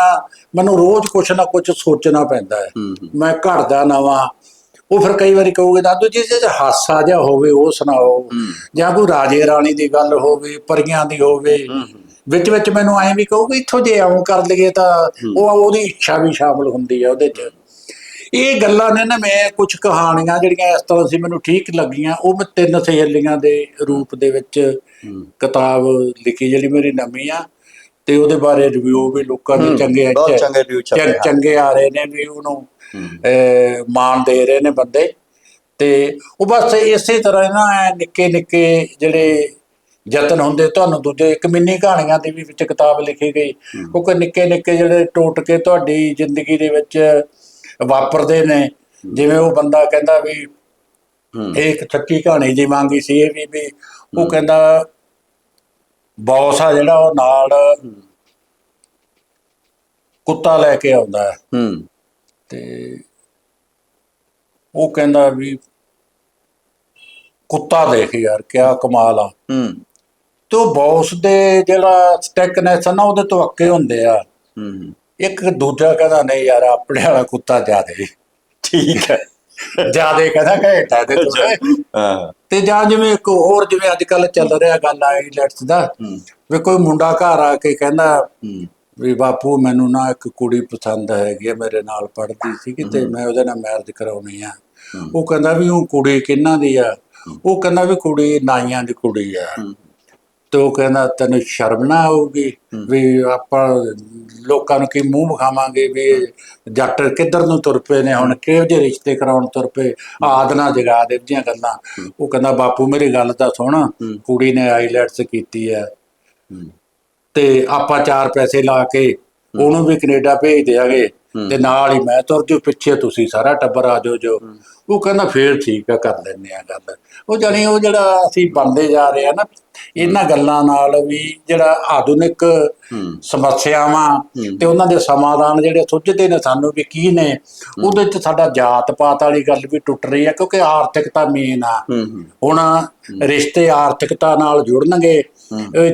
ਮੈਨੂੰ ਰੋਜ਼ ਕੁਛ ਨਾ ਕੁਛ ਸੋਚਣਾ ਪੈਂਦਾ ਹੈ। ਹੂੰ ਮੈਂ ਘਰ ਦਾ ਨਵਾਂ ਉਹ ਫਿਰ ਕਈ ਵਾਰੀ ਕਹੋਗੇ ਦਾਦੂ ਜੀ ਜੇ ਹਾਸਾ ਜਿਹਾ ਹੋਵੇ ਉਹ ਸੁਣਾਓ। ਜਾਂ ਕੋਈ ਰਾਜੇ ਰਾਣੀ ਦੀ ਗੱਲ ਹੋਵੇ ਪਰੀਆਂ ਦੀ ਹੋਵੇ ਵਿੱਚ ਵਿੱਚ ਮੈਨੂੰ ਐਂ ਵੀ ਕਹੋਗੇ ਇੱਥੋਂ ਜੇ ਆਉਂ ਕਰ ਲਈਏ ਤਾਂ ਉਹ ਉਹਦੀ ਇੱਛਾ ਵੀ ਸ਼ਾਮਲ ਹੁੰਦੀ ਹੈ ਉਹਦੇ 'ਚ। ਇਹ ਗੱਲਾਂ ਨੇ ਨਾ ਮੈਂ ਕੁਝ ਕਹਾਣੀਆਂ ਜਿਹੜੀਆਂ ਇਸ ਤਰ੍ਹਾਂ ਸੀ ਮੈਨੂੰ ਠੀਕ ਲੱਗੀਆਂ ਉਹ ਮੈਂ ਤਿੰਨ ਸਹੇਲੀਆਂ ਦੇ ਰੂਪ ਦੇ ਵਿੱਚ ਕਿਤਾਬ ਲਿਖੀ ਜਿਹੜੀ ਮੇਰੀ ਨਵੀਂ ਆ ਤੇ ਉਹਦੇ ਬਾਰੇ ਰਿਵਿਊ ਵੀ ਲੋਕਾਂ ਦੇ ਚੰਗੇ ਆ ਬਹੁਤ ਚੰਗੇ ਚੱਲ ਹਨ। ਚੰਗੇ ਆ ਰਹੇ ਨੇ ਵੀ ਉਹਨੂੰ ਮਾਣ ਦੇ ਰਹੇ ਨੇ ਬੰਦੇ। ਤੇ ਉਹ ਬਸ ਇਸੇ ਤਰ੍ਹਾਂ ਨਾ ਨਿੱਕੇ ਨਿੱਕੇ ਜਿਹੜੇ ਯਤਨ ਹੁੰਦੇ ਤੁਹਾਨੂੰ ਦੂਜੇ ਇੱਕ ਮਿੰਨੀ ਕਹਾਣੀਆਂ ਦੀ ਵੀ ਵਿੱਚ ਕਿਤਾਬ ਲਿਖੀ ਗਈ। ਕਿਉਂਕਿ ਨਿੱਕੇ ਨਿੱਕੇ ਜਿਹੜੇ ਟੋਟ ਕੇ ਤੁਹਾਡੀ ਜ਼ਿੰਦਗੀ ਦੇ ਵਿੱਚ ਵਾਪਰਦੇ ਨੇ ਜਿਵੇਂ ਉਹ ਬੰਦਾ ਕਹਿੰਦਾ ਵੀ ਇੱਕ ਛੱਕੀ ਕਹਾਣੀ ਜੀ ਮੰਗੀ ਸੀ ਇਹ ਵੀ ਵੀ ਉਹ ਕਹਿੰਦਾ ਬੌਸ ਆ ਜਿਹੜਾ ਉਹ ਨਾਲ ਕੁੱਤਾ ਲੈ ਕੇ ਆਉਂਦਾ ਹੂੰ। ਤੇ ਉਹ ਕਹਿੰਦਾ ਵੀ ਕੁੱਤਾ ਦੇਖ ਯਾਰ ਕਿਆ ਕਮਾਲ ਆ। ਹੂੰ। ਤੇ ਉਹ ਬੌਸ ਦੇ ਜਿਹੜਾ ਸਟੈਕਨੈਸ ਆ ਨਾ ਉਹਦੇ ਤੋਂ ਅੱਕੇ ਹੁੰਦੇ ਆ। ਹੂੰ ਇੱਕ ਦੂਜਾ ਕਹਿੰਦਾ ਨਹੀਂ ਯਾਰ ਆਪਣੇ ਵਾਲਾ ਕੁੱਤਾ ਜ਼ਿਆਦੇ ਠੀਕ ਹੈ। ਜ਼ਿਆਦੇ ਕਹਿੰਦਾ ਘੇਟਾ ਦੇ ਤੋਂ। ਹਾਂ। ਤੇ ਜਾਂ ਜਿਵੇਂ ਇੱਕ ਹੋਰ ਜਿਵੇਂ ਅੱਜ ਕੱਲ ਚੱਲ ਰਿਹਾ ਗੱਲ ਆਈਲੈਟਸ ਦਾ ਵੀ ਕੋਈ ਮੁੰਡਾ ਘਰ ਆ ਕੇ ਕਹਿੰਦਾ ਵੀ ਬਾਪੂ ਮੈਨੂੰ ਨਾ ਇੱਕ ਕੁੜੀ ਪਸੰਦ ਹੈਗੀ ਮੇਰੇ ਨਾਲ ਪੜ੍ਹਦੀ ਸੀ ਤੇ ਮੈਂ ਉਹਦੇ ਨਾਲ ਮੈਰਿਜ ਕਰਾਉਣੀ ਆ। ਉਹ ਕਹਿੰਦਾ ਵੀ ਉਹ ਕੁੜੀ ਕਿੰਨਾ ਦੀ ਆ? ਉਹ ਕਹਿੰਦਾ ਵੀ ਕੁੜੀ ਨਾਈਆਂ ਦੀ ਕੁੜੀ ਆ। ਤੇ ਉਹ ਕਹਿੰਦਾ ਤੈਨੂੰ ਸ਼ਰਮ ਨਾ ਆਊਗੀ ਵੀ ਆਪਾਂ ਲੋਕਾਂ ਨੂੰ ਕੀ ਮੂੰਹ ਵਿਖਾਵਾਂਗੇ ਵੀ ਜੱਟ ਕਿੱਧਰ ਨੂੰ ਤੁਰ ਪਏ ਨੇ ਹੁਣ ਕਿਹੋ ਜਿਹੇ ਰਿਸ਼ਤੇ ਕਰਾਉਣ ਤੁਰ ਪਏ ਆਦ ਨਾ ਜਗਾ ਦੇ ਦੀਆਂ ਗੱਲਾਂ। ਉਹ ਕਹਿੰਦਾ ਬਾਪੂ ਮੇਰੀ ਗੱਲ ਤਾਂ ਸੁਣ ਕੁੜੀ ਨੇ ਆਈਲੈਟਸ ਕੀਤੀ ਹੂੰ। ਤੇ ਆਪਾਂ ਚਾਰ ਪੈਸੇ ਲਾ ਕੇ ਉਹਨੂੰ ਵੀ ਕੈਨੇਡਾ ਭੇਜ ਦਿਆਂਗੇ ਤੇ ਨਾਲ ਹੀ ਮੈਂ ਤੁਰ ਜੂ ਪਿੱਛੇ ਤੁਸੀਂ ਸਾਰਾ ਟੱਬਰ ਆ ਜਾਓ ਜੋ। ਉਹ ਕਹਿੰਦਾ ਫੇਰ ਠੀਕ ਆ ਕਰ ਲੈਂਦੇ ਆ ਗੱਲ। ਉਹ ਜਾਨੀ ਉਹ ਜਿਹੜਾ ਅਸੀਂ ਬੰਦੇ ਜਾ ਰਹੇ ਆ ਨਾ ਇਹਨਾਂ ਗੱਲਾਂ ਨਾਲ ਵੀ ਜਿਹੜਾ ਆਧੁਨਿਕ ਸਮੱਸਿਆਵਾਂ ਤੇ ਉਹਨਾਂ ਦੇ ਸਮਾਧਾਨ ਜਿਹੜੇ ਸੁੱਝਦੇ ਨੇ ਸਾਨੂੰ ਵੀ ਕੀ ਨੇ ਉਹਦੇ ਚ ਸਾਡਾ ਜਾਤ ਪਾਤ ਵਾਲੀ ਗੱਲ ਵੀ ਟੁੱਟ ਰਹੀ ਹੈ ਕਿਉਂਕਿ ਆਰਥਿਕਤਾ ਮੇਨ ਆ। ਹੁਣ ਰਿਸ਼ਤੇ ਆਰਥਿਕਤਾ ਨਾਲ ਜੁੜਨਗੇ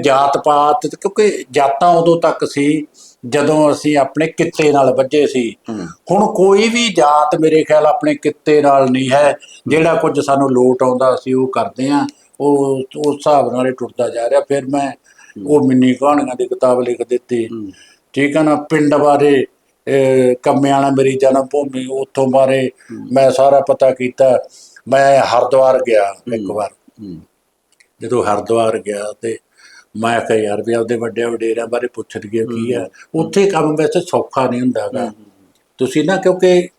ਜਾਤ ਪਾਤ ਕਿਉਂਕਿ ਜਾਤਾਂ ਉਦੋਂ ਤੱਕ ਸੀ ਜਦੋਂ ਅਸੀਂ ਆਪਣੇ ਕਿੱਤੇ ਨਾਲ ਵੱਜੇ ਸੀ। ਹੁਣ ਕੋਈ ਵੀ ਜਾਤ ਮੇਰੇ ਖਿਆਲ ਆਪਣੇ ਕਿੱਤੇ ਨਾਲ ਨਹੀਂ ਹੈ। ਜਿਹੜਾ ਕੁਝ ਸਾਨੂੰ ਲੋਟ ਆਉਂਦਾ ਅਸੀਂ ਉਹ ਕਰਦੇ ਆ ਉਹ ਉਸ ਹਿਸਾਬ ਨਾਲ ਹੀ ਟੁੱਟਦਾ ਜਾ ਰਿਹਾ। ਫਿਰ ਮੈਂ ਉਹ ਮਿੰਨੀ ਕਹਾਣੀਆਂ ਦੀ ਕਿਤਾਬ ਲਿਖ ਦਿੱਤੀ। ਠੀਕ ਹੈ ਨਾ ਪਿੰਡ ਬਾਰੇ ਅਹ, ਕੰਮਿਆਂ ਵਾਲਾ ਮੇਰੀ ਜਨਮ ਭੂਮੀ ਉੱਥੋਂ ਬਾਰੇ ਮੈਂ ਸਾਰਾ ਪਤਾ ਕੀਤਾ। ਮੈਂ ਹਰਿਦੁਆਰ ਗਿਆ ਇੱਕ ਵਾਰ। ਜਦੋਂ ਹਰਿਦੁਆਰ ਗਿਆ ਤੇ ਮੈਂ ਕਿਹਾ ਯਾਰ ਵੀ ਆਪਦੇ ਵੱਡੇ ਵਡੇਰਿਆਂ ਬਾਰੇ ਪੁੱਛ ਲਈਏ ਕੀ ਆ ਉੱਥੇ ਕੰਮ ਵੈਸੇ ਸੌਖਾ ਨਹੀਂ ਹੁੰਦਾਗਾ ਤੁਸੀਂ ਨਾ ਕਿਉਂਕਿ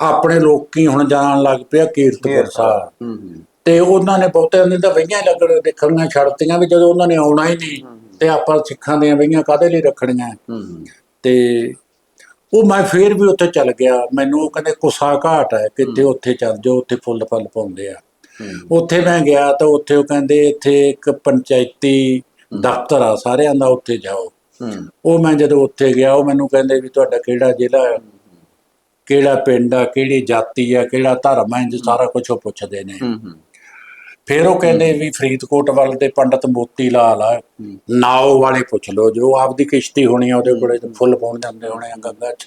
ਆਪਣੇ ਲੋਕੀ ਹੁਣ ਜਾਣ ਲੱਗ ਪਿਆ ਕੀਰਤਪੁਰ ਸਾਹਿਬ। ਹੂੰ ਹੂੰ। ਤੇ ਉਹਨਾਂ ਨੇ ਬਹੁਤਿਆਂ ਨੇ ਤਾਂ ਵਈਆਂ ਹੀ ਲੱਗਣ ਦੇਖਣੀਆਂ ਛੱਡਤੀਆਂ ਵੀ ਜਦੋਂ ਉਹਨਾਂ ਨੇ ਆਉਣਾ ਹੀ ਨਹੀਂ ਤੇ ਆਪਾਂ ਸਿੱਖਾਂ ਦੀਆਂ ਵਈਆਂ ਕਾਹਦੇ ਲਈ ਰੱਖਣੀਆਂ? ਹੂੰ ਤੇ ਉਹ ਮੈਂ ਫੇਰ ਵੀ ਉੱਥੇ ਚੱਲ ਗਿਆ। ਮੈਨੂੰ ਉਹ ਕਹਿੰਦੇ ਕੁਸਾ ਘਾਟ ਹੈ ਕਿਤੇ ਉੱਥੇ ਚੱਲ ਜਾਓ ਉੱਥੇ ਫੁੱਲ ਫਲ ਪਾਉਂਦੇ ਆ। ਹੂੰ। ਉੱਥੇ ਮੈਂ ਗਿਆ ਤਾਂ ਉੱਥੇ ਉਹ ਕਹਿੰਦੇ ਇੱਥੇ ਇੱਕ ਪੰਚਾਇਤੀ ਦਫ਼ਤਰ ਆ ਸਾਰਿਆਂ ਦਾ ਉੱਥੇ ਜਾਓ। ਉਹ ਮੈਂ ਜਦੋਂ ਉੱਥੇ ਗਿਆ ਉਹ ਮੈਨੂੰ ਕਹਿੰਦੇ ਵੀ ਤੁਹਾਡਾ ਕਿਹੜਾ ਜ਼ਿਲ੍ਹਾ ਹੈ। ਕਿਹੜਾ ਪਿੰਡ ਆ? ਕਿਹੜੀ ਜਾਤੀ ਆ? ਕਿਹੜਾ ਧਰਮ ਹੈ ਇੰਜ ਸਾਰਾ ਕੁਝ ਉਹ ਪੁੱਛਦੇ ਨੇ। ਫਿਰ ਉਹ ਕਹਿੰਦੇ ਵੀ ਫਰੀਦਕੋਟ ਵੱਲ ਦੇ ਪੰਡਤ ਮੋਤੀ ਲਾਲ ਆ ਨਾਓ ਵਾਲੇ ਪੁੱਛ ਲਓ ਜੋ ਆਪਦੀ ਕਿਸ਼ਤੀ ਹੋਣੀ ਆ ਉਹਦੇ ਕੋਲੇ ਫੁੱਲ ਪਾਉਣ ਜਾਂਦੇ ਹੋਣੇ ਆ ਗੰਗਾ 'ਚ।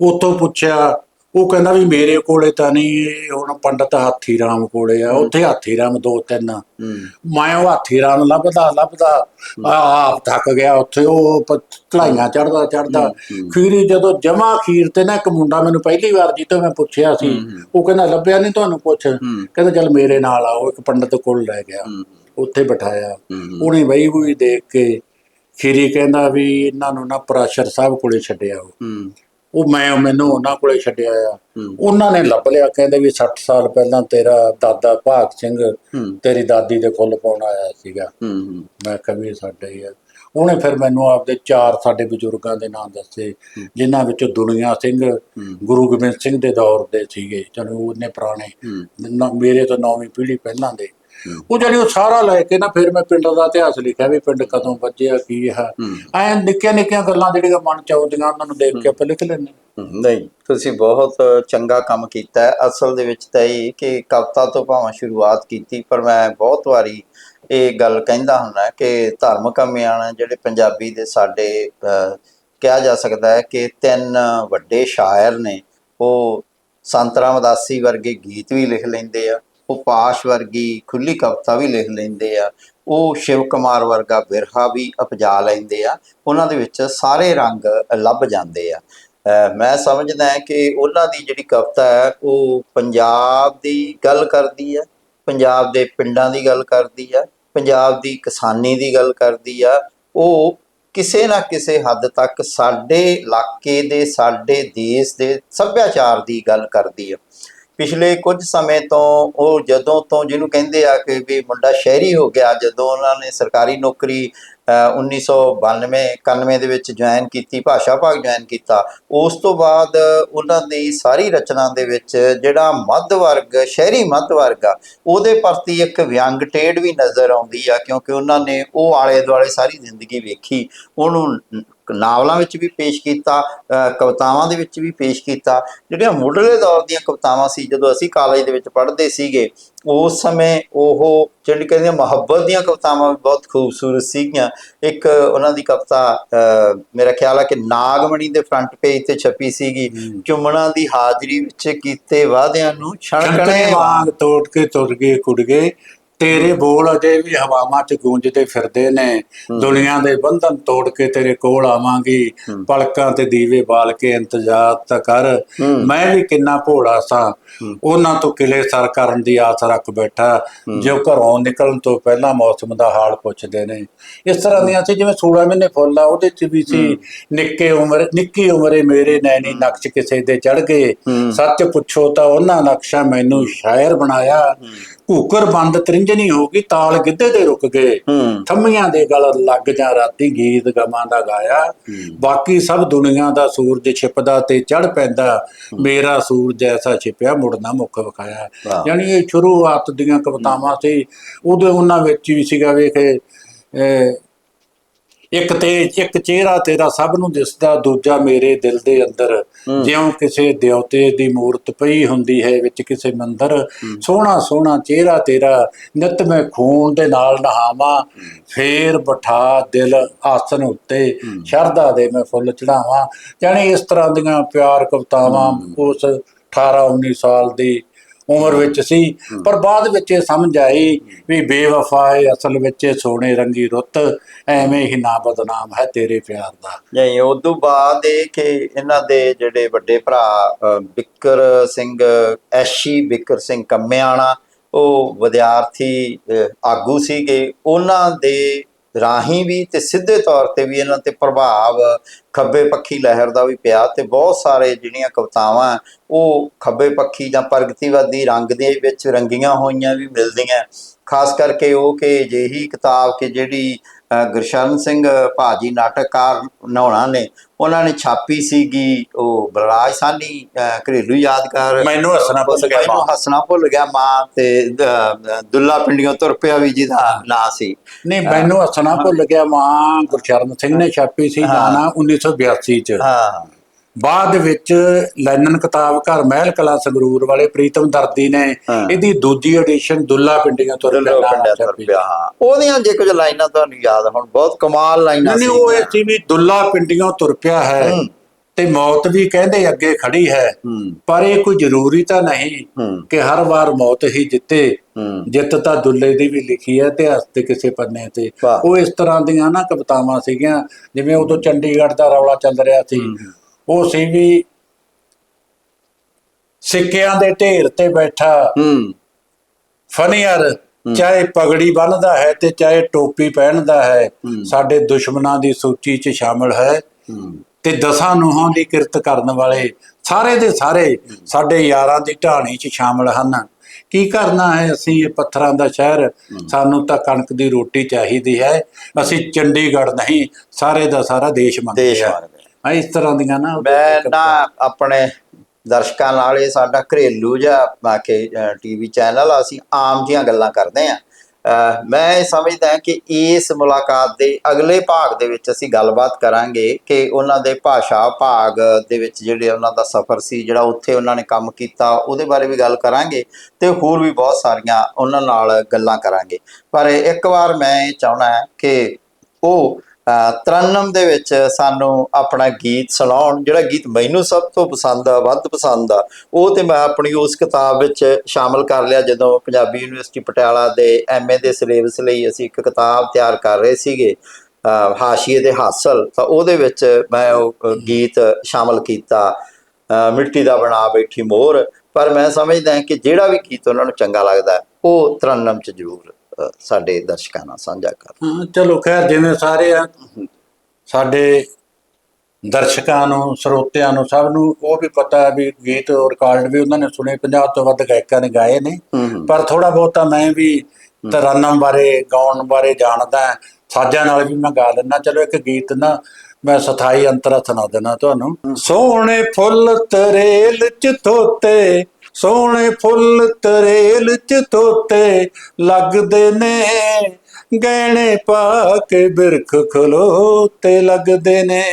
ਉਤੋਂ ਪੁੱਛਿਆ ਉਹ ਕਹਿੰਦਾ ਵੀ ਮੇਰੇ ਕੋਲੇ ਤਾਂ ਨਹੀਂ ਇਹ ਹੁਣ ਪੰਡਤ ਹਾਥੀ ਰਾਮ ਕੋਲੇ ਆ ਉੱਥੇ ਹਾਥੀ ਰਾਮ ਦੋ ਤਿੰਨ। ਮੈਂ ਉਹ ਹਾਥੀ ਰਾਮ ਲੱਭਦਾ ਲੱਭਦਾ ਆਪ ਥੱਕ ਗਿਆ ਉੱਥੇ ਉਹ ਢਲਾਈਆਂ ਚੜਦਾ ਚੜਦਾ ਖੀਰੀ ਜਦੋਂ ਜਮਾ ਖੀਰ ਤੇ ਨਾ ਇੱਕ ਮੁੰਡਾ ਮੈਨੂੰ ਪਹਿਲੀ ਵਾਰ ਜੀ ਤੋਂ ਮੈਂ ਪੁੱਛਿਆ ਸੀ ਉਹ ਕਹਿੰਦਾ ਲੱਭਿਆ ਨਹੀਂ ਤੁਹਾਨੂੰ ਕੁਛ? ਕਹਿੰਦਾ ਚੱਲ ਮੇਰੇ ਨਾਲ ਆਓ ਇੱਕ ਪੰਡਤ ਕੋਲ ਲੈ ਗਿਆ। ਉੱਥੇ ਬਿਠਾਇਆ। ਉਹਨੇ ਵਈ ਹੋਈ ਦੇਖ ਕੇ ਖੀਰੀ ਕਹਿੰਦਾ ਵੀ ਇਹਨਾਂ ਨੂੰ ਨਾ ਪਰਾਸ਼ਰ ਸਾਹਿਬ ਕੋਲੇ ਛੱਡਿਆ ਉਹ। ਉਹ ਮੈਂ ਮੈਨੂੰ ਉਹਨਾਂ ਕੋਲੇ ਛੱਡਿਆ ਆ। ਉਹਨਾਂ ਨੇ ਲੱਭ ਲਿਆ ਕਹਿੰਦੇ ਵੀ 60 ਸਾਲ ਪਹਿਲਾਂ ਤੇਰਾ ਦਾਦਾ ਭਾਗ ਸਿੰਘ ਤੇਰੀ ਦਾਦੀ ਦੇ ਫੁੱਲ ਪਾਉਣ ਆਇਆ ਸੀਗਾ। ਮੈਂ ਕਿਹਾ ਵੀ ਇਹ ਸਾਡੇ ਹੀ ਆ। ਉਹਨੇ ਫਿਰ ਮੈਨੂੰ ਆਪਦੇ ਚਾਰ ਸਾਡੇ ਬਜ਼ੁਰਗਾਂ ਦੇ ਨਾਮ ਦੱਸੇ ਜਿਨ੍ਹਾਂ ਵਿੱਚੋਂ ਦੁਨੀਆ ਸਿੰਘ ਗੁਰੂ ਗੋਬਿੰਦ ਸਿੰਘ ਦੇ ਦੌਰ ਦੇ ਸੀਗੇ। ਚਲੋ ਉਹਨੇ ਪੁਰਾਣੇ ਮੇਰੇ ਤੋਂ ਨੌਵੀਂ ਪੀੜ੍ਹੀ ਪਹਿਲਾਂ ਦੇ। ਉਹ ਜਿਹੜੀ ਉਹ ਸਾਰਾ ਲੈ ਕੇ ਨਾ ਫਿਰ ਮੈਂ ਪਿੰਡ ਦਾ ਇਤਿਹਾਸ ਲਿਖਿਆ ਵੀ ਪਿੰਡ ਕਦੋਂ ਵੱਜਿਆ ਕੀ ਹੈ। ਐ ਨਿੱਕੀਆਂ ਨਿੱਕੀਆਂ ਗੱਲਾਂ ਜਿਹੜੀਆਂ ਮਨ ਚ ਆਉਂਦੀਆਂ ਉਹਨਾਂ ਨੂੰ ਦੇਖ ਕੇ ਆਪਾਂ ਲਿਖ ਲੈਂਦੇ ਨਹੀਂ ਤੁਸੀਂ ਬਹੁਤ ਚੰਗਾ ਕੰਮ ਕੀਤਾ ਹੈ। ਅਸਲ ਦੇ ਵਿੱਚ ਤਾਂ ਇਹ ਕਿ ਕਵਿਤਾ ਤੋਂ ਭਾਵੇਂ ਸ਼ੁਰੂਆਤ ਕੀਤੀ ਪਰ ਮੈਂ ਬਹੁਤ ਵਾਰੀ ਇਹ ਗੱਲ ਕਹਿੰਦਾ ਹੁੰਦਾ ਕਿ ਧਾਰਮਿਕ ਅਮਿਆਨ ਜਿਹੜੇ ਪੰਜਾਬੀ ਦੇ ਸਾਡੇ ਕਿਹਾ ਜਾ ਸਕਦਾ ਹੈ ਕਿ ਤਿੰਨ ਵੱਡੇ ਸ਼ਾਇਰ ਨੇ। ਉਹ ਸੰਤ ਰਾਮਦਾਸੀ ਵਰਗੇ ਗੀਤ ਵੀ ਲਿਖ ਲੈਂਦੇ ਆ। ਉਪਾਸ਼ ਵਰਗੀ ਖੁੱਲੀ ਕਵਿਤਾ ਵੀ ਲਿਖ ਲੈਂਦੇ ਆ। ਉਹ ਸ਼ਿਵ ਕੁਮਾਰ ਵਰਗਾ ਵਿਰਹਾ ਵੀ ਉਪਜਾ ਲੈਂਦੇ ਆ। ਉਹਨਾਂ ਦੇ ਵਿੱਚ ਸਾਰੇ ਰੰਗ ਲੱਭ ਜਾਂਦੇ ਆ। ਮੈਂ ਸਮਝਦਾ ਕਿ ਉਹਨਾਂ ਦੀ ਜਿਹੜੀ ਕਵਿਤਾ ਹੈ, ਉਹ ਪੰਜਾਬ ਦੀ ਗੱਲ ਕਰਦੀ ਹੈ ਪੰਜਾਬ ਦੇ ਪਿੰਡਾਂ ਦੀ ਗੱਲ ਕਰਦੀ ਹੈ ਪੰਜਾਬ ਦੀ ਕਿਸਾਨੀ ਦੀ ਗੱਲ ਕਰਦੀ ਆ। ਉਹ ਕਿਸੇ ਨਾ ਕਿਸੇ ਹੱਦ ਤੱਕ ਸਾਡੇ ਇਲਾਕੇ ਦੇ, ਸਾਡੇ ਦੇਸ਼ ਦੇ ਸੱਭਿਆਚਾਰ ਦੀ ਗੱਲ ਕਰਦੀ ਆ। ਪਿਛਲੇ ਕੁਝ ਸਮੇਂ ਤੋਂ ਉਹ ਜਦੋਂ ਤੋਂ ਜਿਹਨੂੰ ਕਹਿੰਦੇ ਆ ਕਿ ਵੀ ਮੁੰਡਾ ਸ਼ਹਿਰੀ ਹੋ ਗਿਆ, ਜਦੋਂ ਉਹਨਾਂ ਨੇ ਸਰਕਾਰੀ ਨੌਕਰੀ ਅਹ 1992 91 ਦੇ ਵਿੱਚ ਜੁਆਇਨ ਕੀਤੀ, ਭਾਸ਼ਾ ਭਾਗ ਜੁਆਇਨ ਕੀਤਾ, ਉਸ ਤੋਂ ਬਾਅਦ ਉਹਨਾਂ ਦੀ ਸਾਰੀ ਰਚਨਾ ਦੇ ਵਿੱਚ ਜਿਹੜਾ ਮੱਧ ਵਰਗ, ਸ਼ਹਿਰੀ ਮੱਧ ਵਰਗ ਆ, ਉਹਦੇ ਪ੍ਰਤੀ ਇੱਕ ਵਿਅੰਗ ਟੇੜ ਵੀ ਨਜ਼ਰ ਆਉਂਦੀ ਆ, ਕਿਉਂਕਿ ਉਹਨਾਂ ਨੇ ਉਹ ਆਲੇ ਦੁਆਲੇ ਸਾਰੀ ਜ਼ਿੰਦਗੀ ਵੇਖੀ, ਉਹਨੂੰ ਨਾਵਲਾਂ ਵਿੱਚ ਵੀ ਪੇਸ਼ ਕੀਤਾ ਕਵਿਤਾਵਾਂ ਦੇ ਵਿੱਚ ਵੀ ਪੇਸ਼ ਕੀਤਾ। ਜਿਹੜੀਆਂ ਮੁੱਢਲੇ ਦੌਰ ਦੀਆਂ ਕਵਿਤਾਵਾਂ ਸੀ ਜਦੋਂ ਅਸੀਂ ਕਾਲਜ ਦੇ ਵਿੱਚ ਪੜ੍ਹਦੇ ਸੀਗੇ ਉਸ ਸਮੇਂ ਉਹ ਜਿਹੜੀ ਕਹਿੰਦੇ ਆ, ਮੁਹੱਬਤ ਦੀਆਂ ਕਵਿਤਾਵਾਂ ਬਹੁਤ ਖੂਬਸੂਰਤ ਸੀਗੀਆਂ। ਇੱਕ ਉਹਨਾਂ ਦੀ ਕਵਿਤਾ ਮੇਰਾ ਖਿਆਲ ਹੈ ਕਿ ਨਾਗਮਣੀ ਦੇ ਫਰੰਟ ਪੇਜ ਤੇ ਛਪੀ ਸੀਗੀ ਚੁੰਮਣਾ ਦੀ ਹਾਜ਼ਰੀ ਵਿੱਚ ਕੀਤੇ ਵਾਅਦਿਆਂ ਨੂੰ ਛਣਕਣੇ ਵਾਂਗ ਤੋੜ ਕੇ ਤੁਰ ਗਏ ਕੁੜ ਗਏ। ਤੇਰੇ ਬੋਲ ਅਜੇ ਵੀ ਹਵਾਵਾਂ 'ਚ ਗੂੰਜਦੇ ਫਿਰਦੇ ਨੇ ਦੁਨੀਆ ਦੇ ਬੰਧਨ ਤੋੜ ਕੇ ਤੇਰੇ ਕੋਲ ਆਵਾਂਗੀ ਪਲਕਾਂ ਤੇ ਦੀਵੇ ਬਾਲ ਕੇ ਇੰਤਜ਼ਾਰ ਤਾਂ ਕਰ। ਮੈਂ ਵੀ ਕਿੰਨਾ ਭੋਲਾ ਸਾਂ ਉਹਨਾਂ ਤੋਂ ਕਿਲੇ ਸਰ ਕਰਨ ਦੀ ਆਸ ਰੱਖ ਬੈਠਾ। ਜੋ ਘਰੋਂ ਨਿਕਲਣ ਤੋਂ ਪਹਿਲਾਂ ਮੌਸਮ ਦਾ ਹਾਲ ਪੁੱਛਦੇ ਨੇ। ਇਸ ਤਰ੍ਹਾਂ ਦੀਆਂ ਸੀ ਜਿਵੇਂ 16 ਮਹੀਨੇ ਫੁੱਲ ਆ ਉਹਦੇ 'ਚ ਵੀ ਸੀ ਨਿੱਕੇ ਉਮਰ ਨਿੱਕੀ ਉਮਰੇ ਮੇਰੇ ਨੈਣੀ ਨਕਸ਼ ਕਿਸੇ ਦੇ ਚੜ ਗਏ। ਸੱਚ ਪੁੱਛੋ ਤਾਂ ਉਹਨਾਂ ਨਕਸ਼ਾ ਮੈਨੂੰ ਸ਼ਾਇਰ ਬਣਾਇਆ। ਘੂਕਰ ਬੰਦ ਤ੍ਰਿੰਜਣੀ ਹੋ ਗਈ ਤਾਲ ਗਿੱਧੇ ਦੇ ਰੁਕ ਗਏ। ਥੰਮੀਆਂ ਦੇ ਗਲ ਲੱਗ ਜਾ ਰਾਤੀ ਗੀਤ ਗਮਾਂ ਦਾ ਗਾਇਆ। ਬਾਕੀ ਸਭ ਦੁਨੀਆ ਦਾ ਸੂਰਜ ਛਿਪਦਾ ਤੇ ਚੜ ਪੈਂਦਾ। ਮੇਰਾ ਸੂਰਜ ਐਸਾ ਛਿਪਿਆ ਮੁੜਨਾ ਮੁੱਖ ਵਿਖਾਇਆ। ਯਾਨੀ ਇਹ ਸ਼ੁਰੂਆਤ ਦੀਆਂ ਕਵਿਤਾਵਾਂ ਸੀ ਉਹਦੇ ਉਹਨਾਂ ਵਿੱਚ ਵੀ ਸੀਗਾ ਵੇਖੇ ਇੱਕ ਤੇ ਇੱਕ ਚਿਹਰਾ ਤੇਰਾ ਸਭ ਨੂੰ ਦਿਸਦਾ ਦੂਜਾ ਮੇਰੇ ਦਿਲ ਦੇ ਅੰਦਰ। ਜਿਉਂ ਕਿਸੇ ਦਿਉਤੇ ਦੀ ਮੂਰਤ ਪਈ ਹੁੰਦੀ ਹੈ ਵਿੱਚ ਕਿਸੇ ਮੰਦਰ ਸੋਹਣਾ ਸੋਹਣਾ ਚਿਹਰਾ ਤੇਰਾ ਨਿਤ ਮੈਂ ਖੂਨ ਦੇ ਨਾਲ ਨਹਾਵਾਂ ਫੇਰ ਬਿਠਾ ਦਿਲ ਆਸਨ ਉੱਤੇ ਸ਼ਰਧਾ ਦੇ ਮੈਂ ਫੁੱਲ ਚੜਾਵਾਂ ਯਾਨੀ ਇਸ ਤਰ੍ਹਾਂ ਦੀਆਂ ਪਿਆਰ ਕਵਿਤਾਵਾਂ ਉਸ 18 19 ਸਾਲ ਦੀ ਉਮਰ ਵਿੱਚ ਸੀ ਪਰ ਬਾਅਦ ਵਿੱਚ ਇਹ ਸਮਝ ਆਈ ਵੀ ਬੇਵਫਾ ਹੈ ਅਸਲ ਵਿੱਚ ਇਹ ਸੋਨੇ ਰੰਗੀ ਰੁੱਤ ਐਵੇਂ ਹੀ ਨਾ ਬਦਨਾਮ ਹੈ ਤੇਰੇ ਪਿਆਰ ਦਾ। ਨਹੀਂ ਉਦੋਂ ਬਾਅਦ ਇਹ ਕਿ ਇਹਨਾਂ ਦੇ ਜਿਹੜੇ ਵੱਡੇ ਭਰਾ ਬਿੱਕਰ ਸਿੰਘ ਐਸ਼ੀ ਬਿੱਕਰ ਸਿੰਘ ਕੰਮਿਆਣਾ ਉਹ ਵਿਦਿਆਰਥੀ ਆਗੂ ਸੀਗੇ। ਉਹਨਾਂ ਦੇ ਰਾਹੀਂ ਵੀ ਤੇ ਸਿੱਧੇ ਤੌਰ ਤੇ ਵੀ ਇਹਨਾਂ ਤੇ ਪ੍ਰਭਾਵ ਖੱਬੇ ਪੱਖੀ ਲਹਿਰ ਦਾ ਵੀ ਪਿਆ ਤੇ ਬਹੁਤ ਸਾਰੇ ਜਿਹੜੀਆਂ ਕਵਿਤਾਵਾਂ ਉਹ ਖੱਬੇ ਪੱਖੀ ਜਾਂ ਪ੍ਰਗਤੀਵਾਦੀ ਰੰਗ ਦੇ ਵਿੱਚ ਰੰਗੀਆਂ ਹੋਈਆਂ ਵੀ ਮਿਲਦੀਆਂ। ਖਾਸ ਕਰਕੇ ਉਹ ਕਿ ਜਿਹੀ ਕਿਤਾਬ ਕਿ ਜਿਹੜੀ ਗੁਰਸ਼ਰਨ ਸਿੰਘ ਭਾਜੀ ਨਾਟਕਕਾਰ ਨਹਾਉਣਾ ਨੇ ਉਹਨਾਂ ਨੇ ਛਾਪੀ ਸੀਗੀ ਉਹ ਬਲਰਾਜ ਸਾਨੀ ਘਰੇਲੂ ਯਾਦਗਾਰ। ਮੈਨੂੰ ਹੱਸਣਾ ਭੁੱਲ ਗਿਆ ਮੈਨੂੰ। ਹੱਸਣਾ ਭੁੱਲ ਗਿਆ ਮਾਂ ਤੇ ਦੁੱਲਾ ਪਿੰਡੀਆਂ ਤੁਰ ਪਿਆ ਵੀ ਜਿਹਦਾ ਨਾਂ ਸੀ। ਨਹੀਂ ਮੈਨੂੰ ਹੱਸਣਾ ਭੁੱਲ ਗਿਆ ਮਾਂ। ਗੁਰਚਰਨ ਸਿੰਘ ਨੇ ਛਾਪੀ ਸੀ ਹਾਂ। ਗਾਣਾ 1982 ਚ। ਹਾਂ। ਬਾਅਦ ਵਿੱਚ ਲੈਨਨ ਕਿਤਾਬ ਘਰ ਮਹਿਲ ਕਲਾ ਸੰਗਰੂਰ ਵਾਲੇ ਪ੍ਰੀਤਮ ਦਰਦੀ ਨੇ। ਇਹਦੀ ਦੂਜੀ ਐਡੀਸ਼ਨ ਦੁੱਲਾ ਪਿੰਡੀਆਂ ਤੋਂ ਦੁੱਲਾ ਪਿੰਡੀਆਂ ਤੁਰ ਪਿਆ ਹਾਂ। ਉਹਦੀਆਂ ਜੇ ਕੁਝ ਲਾਈਨਾਂ ਤੁਹਾਨੂੰ ਯਾਦ ਹੁਣ ਬਹੁਤ ਕਮਾਲ ਲਾਈਨਾਂ ਨਹੀਂ ਉਹ ਇਹ ਸੀ ਵੀ ਦੁੱਲਾ ਪਿੰਡੀਆਂ ਤੁਰ ਪਿਆ ਹੂੰ। ਤੇ ਮੌਤ ਵੀ ਕਹਿੰਦੇ ਅੱਗੇ ਖੜੀ ਹੈ। ਪਰ ਇਹ ਕੋਈ ਜ਼ਰੂਰੀ ਤਾਂ ਨਹੀਂ ਕਿ ਹਰ ਵਾਰ ਮੌਤ ਹੀ ਜਿੱਤੇ। ਜਿੱਤ ਤਾਂ ਦੁੱਲੇ ਦੀ ਵੀ ਲਿਖੀ ਹੈ ਇਤਿਹਾਸ ਤੇ ਕਿਸੇ ਪੰਨੇ ਤੇ। ਉਹ ਇਸ ਤਰ੍ਹਾਂ ਦੀਆਂ ਨਾ ਕਵਿਤਾਵਾਂ ਸੀਗੀਆਂ ਜਿਵੇਂ ਉਦੋਂ ਚੰਡੀਗੜ੍ਹ ਦਾ ਰੌਲਾ ਚੱਲ ਰਿਹਾ ਸੀ। ਉਹ ਸੀ ਵੀ ਸਿੱਕਿਆਂ ਦੇ ਢੇਰ ਤੇ ਬੈਠਾ। ਫਨੀਅਰ ਚਾਹੇ ਪਗੜੀ ਬੰਨਦਾ ਹੈ ਤੇ ਚਾਹੇ ਟੋਪੀ ਪਹਿਨਦਾ ਹੈ। ਸਾਡੇ ਦੁਸ਼ਮਣਾਂ ਦੀ ਸੂਚੀ 'ਚ ਸ਼ਾਮਲ ਹੂੰ। ਤੇ ਦਸਾਂ ਨੂਹਾਂ ਦੀ ਕਿਰਤ ਕਰਨ ਵਾਲੇ ਸਾਰੇ ਦੇ ਸਾਰੇ ਸਾਡੇ ਯਾਰਾਂ ਦੀ ਢਾਣੀ 'ਚ ਸ਼ਾਮਲ ਹਨ। ਕੀ ਕਰਨਾ ਹੈ ਅਸੀਂ ਇਹ ਪੱਥਰਾਂ ਦਾ ਸ਼ਹਿਰ? ਸਾਨੂੰ ਤਾਂ ਕਣਕ ਦੀ ਰੋਟੀ ਚਾਹੀਦੀ ਹੈ। ਅਸੀਂ ਚੰਡੀਗੜ੍ਹ ਨਹੀਂ ਸਾਰੇ ਦਾ ਸਾਰਾ ਦੇਸ਼ ਮੰਗਦੇ ਦੇਸ਼ ਆ ਇਸ ਤਰ੍ਹਾਂ ਦੀਆਂ ਨਾ ਮੈਂ ਨਾ ਆਪਣੇ ਦਰਸ਼ਕਾਂ ਨਾਲ ਇਹ ਸਾਡਾ ਘਰੇਲੂ ਜਿਹਾ ਬਾਕੀ ਟੀਵੀ ਚੈਨਲ ਆ ਅਸੀਂ ਆਮ ਜੀਆਂ ਗੱਲਾਂ ਕਰਦੇ ਆ ਮੈਂ ਇਹ ਸਮਝਦਾ ਕਿ ਇਸ ਮੁਲਾਕਾਤ ਦੇ ਅਗਲੇ ਭਾਗ ਦੇ ਵਿੱਚ ਅਸੀਂ ਗੱਲਬਾਤ ਕਰਾਂਗੇ ਕਿ ਉਹਨਾਂ ਦੇ ਭਾਸ਼ਾ ਭਾਗ ਦੇ ਵਿੱਚ ਜਿਹੜੇ ਉਹਨਾਂ ਦਾ ਸਫ਼ਰ ਸੀ, ਜਿਹੜਾ ਉੱਥੇ ਉਹਨਾਂ ਨੇ ਕੰਮ ਕੀਤਾ, ਉਹਦੇ ਬਾਰੇ ਵੀ ਗੱਲ ਕਰਾਂਗੇ ਤੇ ਹੋਰ ਵੀ ਬਹੁਤ ਸਾਰੀਆਂ ਉਹਨਾਂ ਨਾਲ ਗੱਲਾਂ ਕਰਾਂਗੇ। ਪਰ ਇੱਕ ਵਾਰ ਮੈਂ ਇਹ ਚਾਹਣਾ ਕਿ ਉਹ ਅਹ ਤਰਨਮ ਦੇ ਵਿੱਚ ਸਾਨੂੰ ਆਪਣਾ ਗੀਤ ਸੁਣਾਉਣ, ਜਿਹੜਾ ਗੀਤ ਮੈਨੂੰ ਸਭ ਤੋਂ ਪਸੰਦ ਆ, ਵੱਧ ਪਸੰਦ ਆ, ਉਹ ਤੇ ਮੈਂ ਆਪਣੀ ਉਸ ਕਿਤਾਬ ਵਿੱਚ ਸ਼ਾਮਲ ਕਰ ਲਿਆ, ਜਦੋਂ ਪੰਜਾਬੀ ਯੂਨੀਵਰਸਿਟੀ ਪਟਿਆਲਾ ਦੇ ਐਮਏ ਦੇ ਸਿਲੇਬਸ ਲਈ ਅਸੀਂ ਇੱਕ ਕਿਤਾਬ ਤਿਆਰ ਕਰ ਰਹੇ ਸੀਗੇ ਹਾਸ਼ੀਏ ਦੇ ਹਾਸਲ, ਤਾਂ ਉਹਦੇ ਵਿੱਚ ਮੈਂ ਉਹ ਗੀਤ ਸ਼ਾਮਲ ਕੀਤਾ ਮਿੱਟੀ ਦਾ ਬਣਾ ਬੈਠੀ ਮੋਰ, ਪਰ ਮੈਂ ਸਮਝਦਾ ਕਿ ਜਿਹੜਾ ਵੀ ਗੀਤ ਉਹਨਾਂ ਨੂੰ ਚੰਗਾ ਲੱਗਦਾ, ਉਹ ਤਰਨਮ ਚ ਜ਼ਰੂਰ ਸਾਡੇ ਦਰਸ਼ਕਾਂ ਨਾਲ ਸਾਂਝਾ ਕਰ ਹਾਂ। ਚਲੋ ਖੈਰ ਜਿਵੇਂ ਸਾਰੇ ਆ ਸਾਡੇ ਦਰਸ਼ਕਾਂ ਨੂੰ ਸਰੋਤਿਆਂ ਨੂੰ ਸਭ ਨੂੰ ਉਹ ਵੀ ਪਤਾ ਹੈ ਵੀ ਗੀਤ ਰਿਕਾਰਡ ਵੀ ਉਹਨਾਂ ਨੇ ਸੁਣੇ 50 ਤੋਂ ਵੱਧ ਗਾਇਕਾਂ ਨੇ ਗਾਏ ਨੇ। ਹੂੰ ਪਰ ਥੋੜਾ ਬਹੁਤਾ ਮੈਂ ਵੀ ਤਰਾਨਮ ਬਾਰੇ ਗਾਉਣ ਬਾਰੇ ਜਾਣਦਾ ਹਾਂ। ਸਾਜ਼ਾਂ ਨਾਲ ਵੀ ਮੈਂ ਗਾ ਲੈਣਾ ਚਲੋ ਇੱਕ ਗੀਤ ਨਾ ਮੈਂ ਸਥਾਈ ਅੰਤਰਾ ਸੁਣਾ ਦੇਣਾ ਤੁਹਾਨੂੰ। ਸੋਹਣੇ ਫੁੱਲ ਤਰੇਲ ਚ ਧੋਤੇ ਸੋਹਣੇ ਫੁੱਲ ਤਰੇਲ ਚ ਧੋਤੇ ਲੱਗਦੇ ਨੇ। ਗਹਿਣੇ ਪਾ ਕੇ ਬਿਰਖ ਖਲੋਤੇ ਲੱਗਦੇ ਨੇ।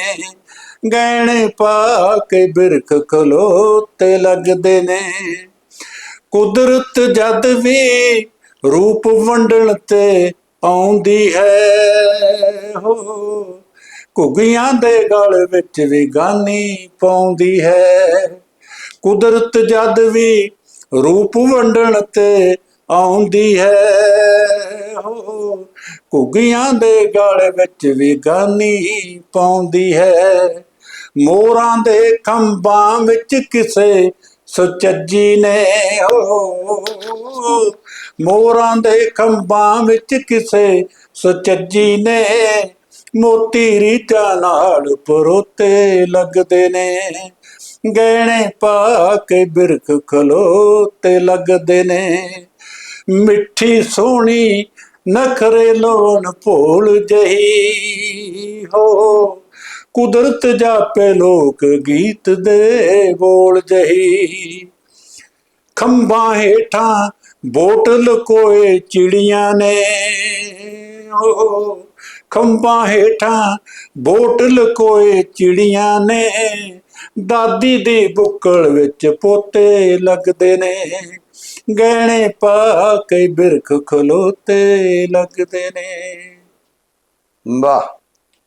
ਗਹਿਣੇ ਪਾ ਕੇ ਬਿਰਖ ਖਲੋਤੇ ਲੱਗਦੇ ਨੇ। ਕੁਦਰਤ ਜਦ ਵੀ ਰੂਪ ਵੰਡਣ ਤੇ ਆਉਂਦੀ ਹੈ, ਹੋ। ਘੁੱਗੀਆਂ ਦੇ ਗਲ ਵਿੱਚ ਵੀ ਗਾਨੀ ਪਾਉਂਦੀ ਹੈ। ਕੁਦਰਤ ਜਦ ਵੀ ਰੂਪ ਵੰਡਣ ਤੇ ਆਉਂਦੀ ਹੈ। ਹੋ, ਘੁੱਗੀਆਂ ਦੇ ਗਲ ਵਿੱਚ ਵੀ ਗਾਨੀ ਪਾਉਂਦੀ ਹੈ। ਮੋਰਾਂ ਦੇ ਖੰਭਾਂ ਵਿੱਚ ਕਿਸੇ ਸੁਚੱਜੀ ਨੇ, ਹੋ, ਮੋਰਾਂ ਦੇ ਖੰਭਾਂ ਵਿੱਚ ਕਿਸੇ ਸੁਚੱਜੀ ਨੇ, ਮੋਤੀ ਰੀਤਾਂ ਨਾਲ ਪਰੋਤੇ ਲੱਗਦੇ ਨੇ। ਗਹਿਣੇ ਪਾ ਕੇ ਬਿਰਖ ਖਲੋਤੇ ਲੱਗਦੇ ਨੇ। ਮਿੱਠੀ ਸੋਹਣੀ ਨਖਰੇ ਲੋਨ ਭੋਲ ਜਹੀ ਹੋ। ਕੁਦਰਤ ਜਾਪੇ ਲੋਕ ਗੀਤ ਦੇ ਬੋਲ ਜਹੀ। ਖੰਭਾਂ ਹੇਠਾਂ ਬੋਟਲ ਕੋਏ ਚਿੜੀਆਂ ਨੇ। ਹੋ, ਖੰਭਾਂ ਹੇਠਾਂ ਬੋਟਲ ਕੋਏ ਚਿੜੀਆਂ ਨੇ। ਦਾਦੀ ਦੀ ਬੁੱਕਲ ਵਿੱਚ ਪੋਤੇ ਲੱਗਦੇ ਨੇ। ਗਹਿਣੇ ਪਾ ਕੇ ਬਿਰਖ ਖਲੋਤੇ ਲੱਗਦੇ ਨੇ। ਵਾਹ।